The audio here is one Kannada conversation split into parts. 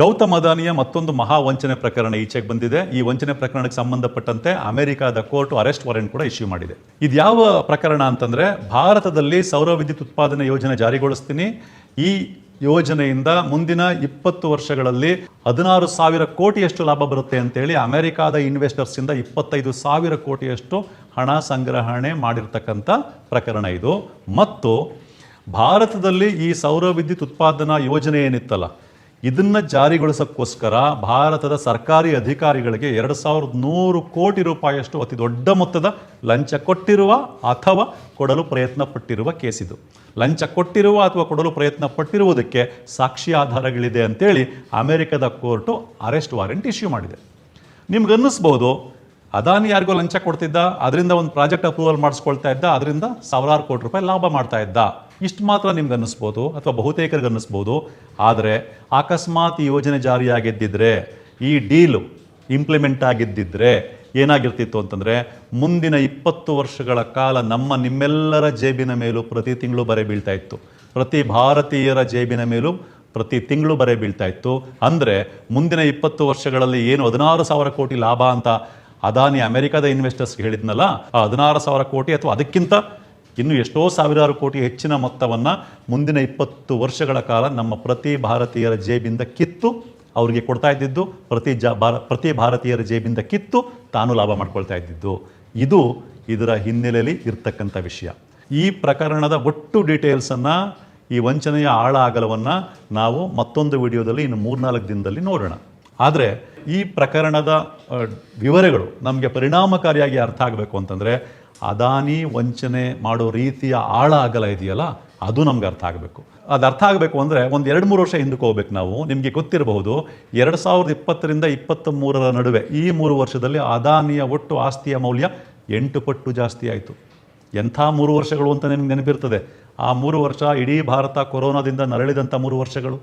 ಗೌತಮ್ ಅದಾನಿಯ ಮತ್ತೊಂದು ಮಹಾ ವಂಚನೆ ಪ್ರಕರಣ ಈಚೆಗೆ ಬಂದಿದೆ. ಈ ವಂಚನೆ ಪ್ರಕರಣಕ್ಕೆ ಸಂಬಂಧಪಟ್ಟಂತೆ ಅಮೆರಿಕಾದ ಕೋರ್ಟ್ ಅರೆಸ್ಟ್ ವಾರೆಂಟ್ ಕೂಡ ಇಶ್ಯೂ ಮಾಡಿದೆ. ಇದು ಯಾವ ಪ್ರಕರಣ ಅಂತಂದ್ರೆ, ಭಾರತದಲ್ಲಿ ಸೌರ ವಿದ್ಯುತ್ ಉತ್ಪಾದನೆ ಯೋಜನೆ ಜಾರಿಗೊಳಿಸ್ತೀನಿ. ಈ ಯೋಜನೆಯಿಂದ ಮುಂದಿನ ಇಪ್ಪತ್ತು ವರ್ಷಗಳಲ್ಲಿ ಹದಿನಾರು ಸಾವಿರ ಕೋಟಿಯಷ್ಟು ಲಾಭ ಬರುತ್ತೆ ಅಂತೇಳಿ ಅಮೆರಿಕಾದ ಇನ್ವೆಸ್ಟರ್ಸ್ ಇಂದ ಇಪ್ಪತ್ತೈದು ಸಾವಿರ ಕೋಟಿಯಷ್ಟು ಹಣ ಸಂಗ್ರಹಣೆ ಮಾಡಿರ್ತಕ್ಕಂಥ ಪ್ರಕರಣ ಇದು. ಮತ್ತು ಭಾರತದಲ್ಲಿ ಈ ಸೌರ ವಿದ್ಯುತ್ ಉತ್ಪಾದನಾ ಯೋಜನೆ ಏನಿತ್ತಲ್ಲ ಇದನ್ನ ಜಾರಿಗೊಳಿಸೋಕ್ಕೋಸ್ಕರ ಭಾರತದ ಸರ್ಕಾರಿ ಅಧಿಕಾರಿಗಳಿಗೆ ಎರಡು ಸಾವಿರದ ನೂರು ಕೋಟಿ ರೂಪಾಯಿಯಷ್ಟು ಅತಿ ದೊಡ್ಡ ಮೊತ್ತದ ಲಂಚ ಕೊಟ್ಟಿರುವ ಅಥವಾ ಕೊಡಲು ಪ್ರಯತ್ನ ಪಟ್ಟಿರುವ ಕೇಸಿದು. ಲಂಚ ಕೊಟ್ಟಿರುವ ಅಥವಾ ಕೊಡಲು ಪ್ರಯತ್ನ ಪಟ್ಟಿರುವುದಕ್ಕೆ ಸಾಕ್ಷಿ ಆಧಾರಗಳಿದೆ ಅಂತೇಳಿ ಅಮೆರಿಕದ ಕೋರ್ಟು ಅರೆಸ್ಟ್ ವಾರೆಂಟ್ ಇಶ್ಯೂ ಮಾಡಿದೆ. ನಿಮ್ಗೆ ಅನ್ನಿಸ್ಬೋದು ಅದಾನಿ ಯಾರಿಗೋ ಲಂಚ ಕೊಡ್ತಿದ್ದ, ಅದರಿಂದ ಒಂದು ಪ್ರಾಜೆಕ್ಟ್ ಅಪ್ರೂವಲ್ ಮಾಡಿಸ್ಕೊಳ್ತಾ ಇದ್ದ, ಅದರಿಂದ ಸಾವಿರಾರು ಕೋಟಿ ರೂಪಾಯಿ ಲಾಭ ಮಾಡ್ತಾ ಇದ್ದ. ಇಷ್ಟು ಮಾತ್ರ ನಿಮ್ಗೆ ಅನ್ನಿಸ್ಬೋದು, ಅಥವಾ ಬಹುತೇಕರಿಗೆ ಅನ್ನಿಸ್ಬೋದು. ಆದರೆ ಅಕಸ್ಮಾತ್ ಈ ಯೋಜನೆ ಜಾರಿಯಾಗಿದ್ದಿದ್ರೆ, ಈ ಡೀಲು ಇಂಪ್ಲಿಮೆಂಟ್ ಆಗಿದ್ದಿದ್ರೆ ಏನಾಗಿರ್ತಿತ್ತು ಅಂತಂದರೆ, ಮುಂದಿನ ಇಪ್ಪತ್ತು ವರ್ಷಗಳ ಕಾಲ ನಮ್ಮ ನಿಮ್ಮೆಲ್ಲರ ಜೇಬಿನ ಮೇಲೂ ಪ್ರತಿ ತಿಂಗಳು ಬರೆ ಬೀಳ್ತಾ ಇತ್ತು. ಪ್ರತಿ ಭಾರತೀಯರ ಜೇಬಿನ ಮೇಲೂ ಪ್ರತಿ ತಿಂಗಳು ಬರೆ ಬೀಳ್ತಾ ಇತ್ತು. ಅಂದರೆ ಮುಂದಿನ ಇಪ್ಪತ್ತು ವರ್ಷಗಳಲ್ಲಿ ಏನು ಹದಿನಾರು ಸಾವಿರ ಕೋಟಿ ಲಾಭ ಅಂತ ಅದಾನಿ ಅಮೆರಿಕದ ಇನ್ವೆಸ್ಟರ್ಸ್ಗೆ ಹೇಳಿದ್ನಲ್ಲ, ಆ ಹದಿನಾರು ಸಾವಿರ ಕೋಟಿ ಅಥವಾ ಅದಕ್ಕಿಂತ ಇನ್ನು ಎಷ್ಟೋ ಸಾವಿರಾರು ಕೋಟಿ ಹೆಚ್ಚಿನ ಮೊತ್ತವನ್ನು ಮುಂದಿನ ಇಪ್ಪತ್ತು ವರ್ಷಗಳ ಕಾಲ ನಮ್ಮ ಪ್ರತಿ ಭಾರತೀಯರ ಜೇಬಿಂದ ಕಿತ್ತು ಅವರಿಗೆ ಕೊಡ್ತಾ ಇದ್ದಿದ್ದು, ಪ್ರತಿ ಜ ಭಾರ, ಪ್ರತಿ ಭಾರತೀಯರ ಜೇಬಿಂದ ಕಿತ್ತು ತಾನು ಲಾಭ ಮಾಡ್ಕೊಳ್ತಾ ಇದ್ದಿದ್ದು. ಇದು ಇದರ ಹಿನ್ನೆಲೆಯಲ್ಲಿ ಇರ್ತಕ್ಕಂಥ ವಿಷಯ. ಈ ಪ್ರಕರಣದ ಒಟ್ಟು ಡೀಟೇಲ್ಸನ್ನು ಈ ವಂಚನೆಯ ಆಳ ಅಗಲವನ್ನು ನಾವು ಮತ್ತೊಂದು ವಿಡಿಯೋದಲ್ಲಿ ಇನ್ನು ಮೂರ್ನಾಲ್ಕು ದಿನದಲ್ಲಿ ನೋಡೋಣ. ಆದರೆ ಈ ಪ್ರಕರಣದ ವಿವರಗಳು ನಮಗೆ ಪರಿಣಾಮಕಾರಿಯಾಗಿ ಅರ್ಥ ಆಗಬೇಕು ಅಂತಂದರೆ ಅದಾನಿ ವಂಚನೆ ಮಾಡೋ ರೀತಿಯ ಆಳ ಅಗಲ ಇದೆಯಲ್ಲ, ಅದು ನಮ್ಗೆ ಅರ್ಥ ಆಗಬೇಕು. ಅದು ಅರ್ಥ ಆಗಬೇಕು ಅಂದರೆ ಒಂದು ಎರಡು ಮೂರು ವರ್ಷ ಹಿಂದಕ್ಕೆ ಹೋಗ್ಬೇಕು ನಾವು. ನಿಮಗೆ ಗೊತ್ತಿರಬಹುದು, ಎರಡು ಸಾವಿರದ ಇಪ್ಪತ್ತರಿಂದ ಇಪ್ಪತ್ತ ಮೂರರ ನಡುವೆ ಈ ಮೂರು ವರ್ಷದಲ್ಲಿ ಅದಾನಿಯ ಒಟ್ಟು ಆಸ್ತಿಯ ಮೌಲ್ಯ ಎಂಟು ಪಟ್ಟು ಜಾಸ್ತಿ ಆಯಿತು. ಎಂಥ ಮೂರು ವರ್ಷಗಳು ಅಂತ ನಿಮ್ಗೆ ನೆನಪಿರ್ತದೆ. ಆ ಮೂರು ವರ್ಷ ಇಡೀ ಭಾರತ ಕೊರೋನಾದಿಂದ ನರಳಿದಂಥ ಮೂರು ವರ್ಷಗಳು.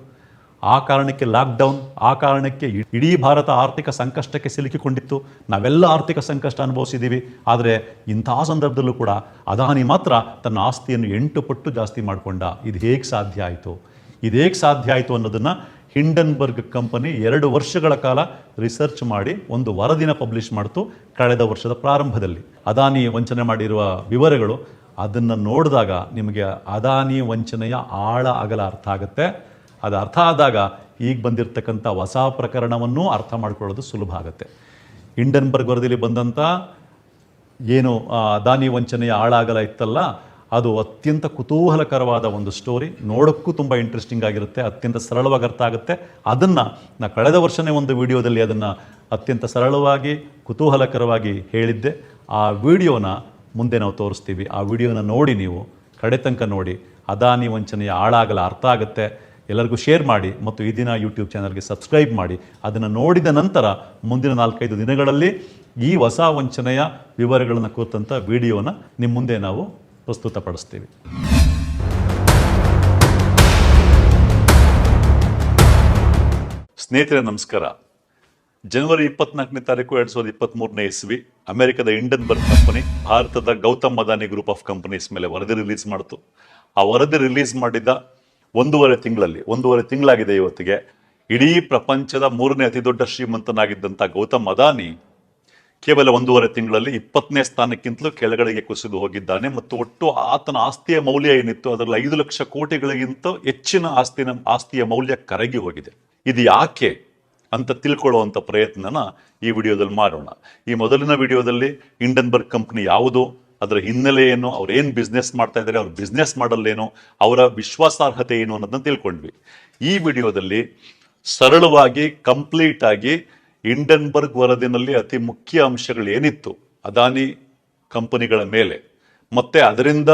ಆ ಕಾರಣಕ್ಕೆ ಲಾಕ್ಡೌನ್ ಆ ಕಾರಣಕ್ಕೆ ಇಡೀ ಭಾರತ ಆರ್ಥಿಕ ಸಂಕಷ್ಟಕ್ಕೆ ಸಿಲುಕಿಕೊಂಡಿತ್ತು. ನಾವೆಲ್ಲ ಆರ್ಥಿಕ ಸಂಕಷ್ಟ ಅನುಭವಿಸಿದ್ದೀವಿ. ಆದರೆ ಇಂತಹ ಸಂದರ್ಭದಲ್ಲೂ ಕೂಡ ಅದಾನಿ ಮಾತ್ರ ತನ್ನ ಆಸ್ತಿಯನ್ನು ಎಂಟು ಪಟ್ಟು ಜಾಸ್ತಿ ಮಾಡಿಕೊಂಡ. ಇದು ಹೇಗೆ ಸಾಧ್ಯ ಆಯಿತು? ಇದು ಹೇಗೆ ಸಾಧ್ಯ ಆಯಿತು ಅನ್ನೋದನ್ನು ಹಿಂಡನ್ಬರ್ಗ್ ಕಂಪನಿ ಎರಡು ವರ್ಷಗಳ ಕಾಲ ರಿಸರ್ಚ್ ಮಾಡಿ ಒಂದು ವರದಿನ ಪಬ್ಲಿಷ್ ಮಾಡ್ತು ಕಳೆದ ವರ್ಷದ ಪ್ರಾರಂಭದಲ್ಲಿ. ಅದಾನಿ ವಂಚನೆ ಮಾಡಿರುವ ವಿವರಗಳು ಅದನ್ನು ನೋಡಿದಾಗ ನಿಮಗೆ ಅದಾನಿ ವಂಚನೆಯ ಆಳ ಅಗಲ ಅರ್ಥ ಆಗುತ್ತೆ. ಅದು ಅರ್ಥ ಆದಾಗ ಈಗ ಬಂದಿರತಕ್ಕಂಥ ಹೊಸ ಪ್ರಕರಣವನ್ನು ಅರ್ಥ ಮಾಡ್ಕೊಳ್ಳೋದು ಸುಲಭ ಆಗುತ್ತೆ. ಇಂಡನ್ಬರ್ಗ್ ವರದಿಯಲ್ಲಿ ಬಂದಂಥ ಏನು ದಾನಿ ವಂಚನೆಯ ಹಾಳಾಗಲ ಇತ್ತಲ್ಲ, ಅದು ಅತ್ಯಂತ ಕುತೂಹಲಕರವಾದ ಒಂದು ಸ್ಟೋರಿ. ನೋಡೋಕ್ಕೂ ತುಂಬ ಇಂಟ್ರೆಸ್ಟಿಂಗ್ ಆಗಿರುತ್ತೆ, ಅತ್ಯಂತ ಸರಳವಾಗಿ ಅರ್ಥ ಆಗುತ್ತೆ. ಅದನ್ನು ನಾ ಕಳೆದ ವರ್ಷನೇ ಒಂದು ವಿಡಿಯೋದಲ್ಲಿ ಅದನ್ನು ಅತ್ಯಂತ ಸರಳವಾಗಿ, ಕುತೂಹಲಕರವಾಗಿ ಹೇಳಿದ್ದೆ. ಆ ವಿಡಿಯೋನ ಮುಂದೆ ನಾವು ತೋರಿಸ್ತೀವಿ. ಆ ವಿಡಿಯೋನ ನೋಡಿ ನೀವು, ಕಡೆ ತನಕ ನೋಡಿ, ಅದಾನಿ ವಂಚನೆಯ ಆಳಾಗಲ ಅರ್ಥ ಆಗುತ್ತೆ. ಎಲ್ಲರಿಗೂ ಶೇರ್ ಮಾಡಿ ಮತ್ತು ಈ ದಿನ ಯೂಟ್ಯೂಬ್ ಚಾನಲ್ಗೆ ಸಬ್ಸ್ಕ್ರೈಬ್ ಮಾಡಿ. ಅದನ್ನು ನೋಡಿದ ನಂತರ ಮುಂದಿನ ನಾಲ್ಕೈದು ದಿನಗಳಲ್ಲಿ ಈ ಹೊಸ ವಂಚನೆಯ ವಿವರಗಳನ್ನು ಕುರಿತಂಥ ವಿಡಿಯೋನ ನಿಮ್ಮ ಮುಂದೆ ನಾವು ಪ್ರಸ್ತುತಪಡಿಸ್ತೀವಿ. ಸ್ನೇಹಿತರೆ, ನಮಸ್ಕಾರ. ಜನವರಿ ಇಪ್ಪತ್ನಾಲ್ಕನೇ ತಾರೀಕು ಎರಡು ಸಾವಿರದ ಇಪ್ಪತ್ತ್ಮೂರನೇ ಇಸ್ವಿ, ಅಮೆರಿಕದ ಇಂಡನ್ಬರ್ಗ್ ಕಂಪನಿ, ಭಾರತದ Gautam Adani group of companies ಮೇಲೆ ವರದಿ ರಿಲೀಸ್ ಮಾಡಿತು. ಆ ವರದಿ ರಿಲೀಸ್ ಮಾಡಿದ ಒಂದೂವರೆ ತಿಂಗಳಲ್ಲಿ, ಒಂದೂವರೆ ತಿಂಗಳಾಗಿದೆ ಇವತ್ತಿಗೆ. ಇಡೀ ಪ್ರಪಂಚದ ಮೂರನೇ ಅತಿ ದೊಡ್ಡ ಶ್ರೀಮಂತನಾಗಿದ್ದಂಥ ಗೌತಮ್ ಅದಾನಿ ಕೇವಲ ಒಂದೂವರೆ ತಿಂಗಳಲ್ಲಿ ಇಪ್ಪತ್ತನೇ ಸ್ಥಾನಕ್ಕಿಂತಲೂ ಕೆಳಗಡೆಗೆ ಕುಸಿದು ಹೋಗಿದ್ದಾನೆ ಮತ್ತು ಒಟ್ಟು ಆತನ ಆಸ್ತಿಯ ಮೌಲ್ಯ ಏನಿತ್ತು? ಅದರಲ್ಲಿ ಐದು ಲಕ್ಷ ಕೋಟಿಗಳಿಗಿಂತ ಹೆಚ್ಚಿನ ಆಸ್ತಿನ, ಆಸ್ತಿಯ ಮೌಲ್ಯ ಕರಗಿ ಹೋಗಿದೆ. ಇದು ಯಾಕೆ ಅಂತ ತಿಳ್ಕೊಳ್ಳುವಂಥ ಪ್ರಯತ್ನನ ಈ ವಿಡಿಯೋದಲ್ಲಿ ಮಾಡೋಣ. ಈ ಮೊದಲಿನ ವಿಡಿಯೋದಲ್ಲಿ ಇಂಡನ್ಬರ್ಗ್ ಕಂಪ್ನಿ ಯಾವುದು? ಅದರ ಹಿನ್ನೆಲೆ ಏನು ಅವ್ರು ಏನು ಬಿಸ್ನೆಸ್ ಮಾಡ್ತಾ ಇದ್ದಾರೆ, ಅವ್ರ ಬಿಸ್ನೆಸ್ ಮಾಡಲ್ ಏನು, ಅವರ ವಿಶ್ವಾಸಾರ್ಹತೆ ಏನು ಅನ್ನೋದನ್ನ ತಿಳ್ಕೊಂಡ್ವಿ. ಈ ವಿಡಿಯೋದಲ್ಲಿ ಸರಳವಾಗಿ ಕಂಪ್ಲೀಟ್ ಆಗಿ ಇಂಡನ್ಬರ್ಗ್ ವರದಿನಲ್ಲಿ ಅತಿ ಮುಖ್ಯ ಅಂಶಗಳು ಏನಿತ್ತು ಅದಾನಿ ಕಂಪನಿಗಳ ಮೇಲೆ. ಮತ್ತೆ ಅದರಿಂದ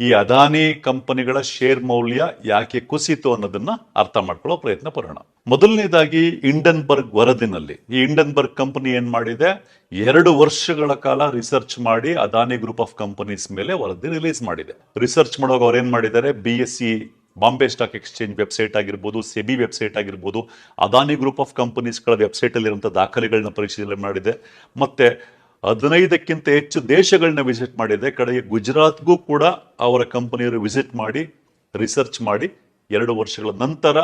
ಈ ಅದಾನಿ ಕಂಪನಿಗಳ ಶೇರ್ ಮೌಲ್ಯ ಯಾಕೆ ಕುಸಿತು ಅನ್ನೋದನ್ನ ಅರ್ಥ ಮಾಡ್ಕೊಳ್ಳೋ ಪ್ರಯತ್ನ ಪಡೋಣ. ಮೊದಲನೇದಾಗಿ ಇಂಡನ್ಬರ್ಗ್ ವರದಿನಲ್ಲಿ, ಈ ಇಂಡನ್ಬರ್ಗ್ ಕಂಪನಿ ಏನ್ ಮಾಡಿದೆ? ಎರಡು ವರ್ಷಗಳ ಕಾಲ ರಿಸರ್ಚ್ ಮಾಡಿ ಅದಾನಿ ಗ್ರೂಪ್ ಆಫ್ ಕಂಪನೀಸ್ ಮೇಲೆ ವರದಿ ರಿಲೀಸ್ ಮಾಡಿದೆ. ರಿಸರ್ಚ್ ಮಾಡುವಾಗ ಅವ್ರು ಏನ್ ಮಾಡಿದ್ದಾರೆ? B S C Bombay stock exchange website ಆಗಿರ್ಬೋದು, ಸೆಬಿ ವೆಬ್ಸೈಟ್ ಆಗಿರ್ಬೋದು, ಅದಾನಿ ಗ್ರೂಪ್ ಆಫ್ ಕಂಪನೀಸ್ಗಳ ವೆಬ್ಸೈಟ್ ಅಲ್ಲಿರುವಂಥ ದಾಖಲೆಗಳನ್ನ ಪರಿಶೀಲನೆ ಮಾಡಿದೆ. ಮತ್ತೆ ಹದಿನೈದಕ್ಕಿಂತ ಹೆಚ್ಚು ದೇಶಗಳನ್ನ ವಿಸಿಟ್ ಮಾಡಿದೆ. ಕಡೆಗೆ ಗುಜರಾತ್ಗೂ ಕೂಡ ಅವರ ಕಂಪನಿಯವರು ವಿಸಿಟ್ ಮಾಡಿ ರಿಸರ್ಚ್ ಮಾಡಿ, ಎರಡು ವರ್ಷಗಳ ನಂತರ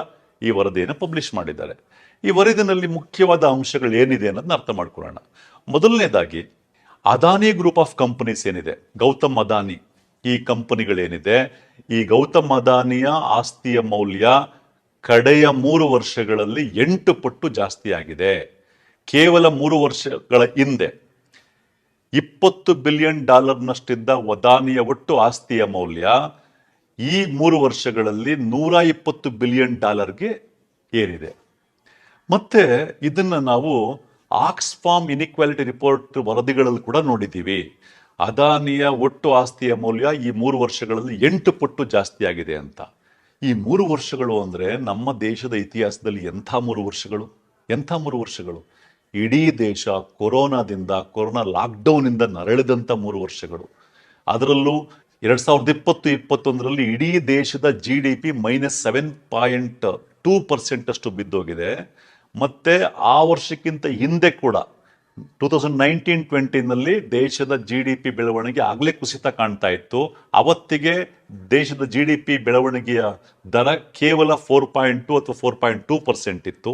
ಈ ವರದಿಯನ್ನು ಪಬ್ಲಿಷ್ ಮಾಡಿದ್ದಾರೆ. ಈ ವರದಿನಲ್ಲಿ ಮುಖ್ಯವಾದ ಅಂಶಗಳು ಏನಿದೆ ಅನ್ನೋದನ್ನ ಅರ್ಥ ಮಾಡ್ಕೊಳ್ಳೋಣ. ಮೊದಲನೇದಾಗಿ ಅದಾನಿ ಗ್ರೂಪ್ ಆಫ್ ಕಂಪನೀಸ್ ಏನಿದೆ? ಗೌತಮ್ ಅದಾನಿ ಈ ಕಂಪನಿಗಳೇನಿದೆ? ಈ ಗೌತಮ್ ಅದಾನಿಯ ಆಸ್ತಿಯ ಮೌಲ್ಯ ಕಡೆಯ ಮೂರು ವರ್ಷಗಳಲ್ಲಿ ಎಂಟು ಪಟ್ಟು ಜಾಸ್ತಿ ಆಗಿದೆ ಕೇವಲ ಮೂರು ವರ್ಷಗಳ ಹಿಂದೆ ಇಪ್ಪತ್ತು ಬಿಲಿಯನ್ ಡಾಲರ್ನಷ್ಟಿದ್ದ ವದಾನಿಯ ಒಟ್ಟು ಆಸ್ತಿಯ ಮೌಲ್ಯ ಈ ಮೂರು ವರ್ಷಗಳಲ್ಲಿ ನೂರ ಇಪ್ಪತ್ತು ಬಿಲಿಯನ್ ಡಾಲರ್ಗೆ ಏರಿದೆ. ಮತ್ತೆ ಇದನ್ನು ನಾವು ಆಕ್ಸ್ಫಾರ್ಮ್ ಇನಿಕ್ವಾಲಿಟಿ ರಿಪೋರ್ಟ್ ವರದಿಗಳಲ್ಲಿ ಕೂಡ ನೋಡಿದ್ದೀವಿ. ಅದಾನಿಯ ಒಟ್ಟು ಆಸ್ತಿಯ ಮೌಲ್ಯ ಈ ಮೂರು ವರ್ಷಗಳಲ್ಲಿ ಎಂಟು ಪಟ್ಟು ಜಾಸ್ತಿ ಆಗಿದೆ ಅಂತ. ಈ ಮೂರು ವರ್ಷಗಳು ಅಂದರೆ ನಮ್ಮ ದೇಶದ ಇತಿಹಾಸದಲ್ಲಿ ಎಂಥ ಮೂರು ವರ್ಷಗಳು? ಎಂಥ ಮೂರು ವರ್ಷಗಳು? ಇಡೀ ದೇಶ ಕೊರೋನಾದಿಂದ, ಕೊರೋನಾ ಲಾಕ್ಡೌನಿಂದ ನರಳಿದಂಥ ಮೂರು ವರ್ಷಗಳು. ಅದರಲ್ಲೂ ಎರಡ್ ಸಾವಿರದ ಇಪ್ಪತ್ತು, ಇಪ್ಪತ್ತೊಂದರಲ್ಲಿ ಇಡೀ ದೇಶದ G D P minus seven point two percent ಅಷ್ಟು ಬಿದ್ದೋಗಿದೆ. ಮತ್ತೆ ಆ ವರ್ಷಕ್ಕಿಂತ ಹಿಂದೆ ಕೂಡ ಟೂ ತೌಸಂಡ್ ನೈನ್ಟೀನ್ ಟ್ವೆಂಟಿನಲ್ಲಿ ದೇಶದ ಜಿ ಡಿ ಪಿ ಬೆಳವಣಿಗೆ ಆಗಲೇ ಕುಸಿತ ಕಾಣ್ತಾ ಇತ್ತು. ಅವತ್ತಿಗೆ ದೇಶದ ಜಿ ಡಿ ಪಿ ಬೆಳವಣಿಗೆಯ ದರ ಕೇವಲ ಫೋರ್ ಪಾಯಿಂಟ್ ಟು ಅಥವಾ ಫೋರ್ ಪಾಯಿಂಟ್ ಟೂ ಪರ್ಸೆಂಟ್ ಇತ್ತು.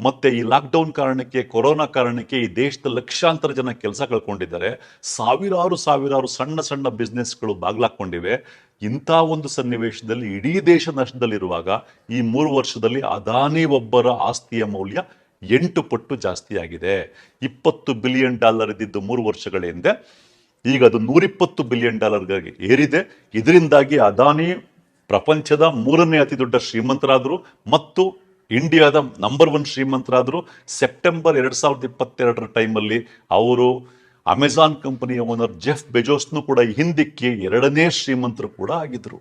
ಮತ್ತು ಈ ಲಾಕ್ಡೌನ್ ಕಾರಣಕ್ಕೆ, ಕೊರೋನಾ ಕಾರಣಕ್ಕೆ ಈ ದೇಶದ ಲಕ್ಷಾಂತರ ಜನ ಕೆಲಸ ಕಳ್ಕೊಂಡಿದ್ದಾರೆ ಸಾವಿರಾರು ಸಾವಿರಾರು ಸಣ್ಣ ಸಣ್ಣ ಬಿಸ್ನೆಸ್ಗಳು ಬಾಗ್ಲಾಕೊಂಡಿವೆ. ಇಂಥ ಒಂದು ಸನ್ನಿವೇಶದಲ್ಲಿ ಇಡೀ ದೇಶ ನಷ್ಟದಲ್ಲಿರುವಾಗ ಈ ಮೂರು ವರ್ಷದಲ್ಲಿ ಅದಾನಿ ಒಬ್ಬರ ಆಸ್ತಿಯ ಮೌಲ್ಯ ಎಂಟು ಪಟ್ಟು ಜಾಸ್ತಿಯಾಗಿದೆ ಇಪ್ಪತ್ತು ಬಿಲಿಯನ್ ಡಾಲರ್ ಇದ್ದಿದ್ದು ಮೂರು ವರ್ಷಗಳ ಹಿಂದೆ. ಈಗ ಅದು ನೂರಿಪ್ಪತ್ತು ಬಿಲಿಯನ್ ಡಾಲರ್ಗಾಗಿ ಏರಿದೆ. ಇದರಿಂದಾಗಿ ಅದಾನಿ ಪ್ರಪಂಚದ ಮೂರನೇ ಅತಿ ದೊಡ್ಡ ಶ್ರೀಮಂತರಾದರು ಮತ್ತು ಇಂಡಿಯಾದ ನಂಬರ್ ಒನ್ ಶ್ರೀಮಂತರಾದರು. ಸೆಪ್ಟೆಂಬರ್ ಎರಡು ಸಾವಿರದ ಇಪ್ಪತ್ತೆರಡರ ಟೈಮಲ್ಲಿ ಅವರು ಅಮೆಜಾನ್ ಕಂಪನಿಯ ಓನರ್ ಜೆಫ್ ಬೆಜೋಸ್ನು ಕೂಡ ಹಿಂದಿಕ್ಕಿ ಎರಡನೇ ಶ್ರೀಮಂತರು ಕೂಡ ಆಗಿದ್ರು.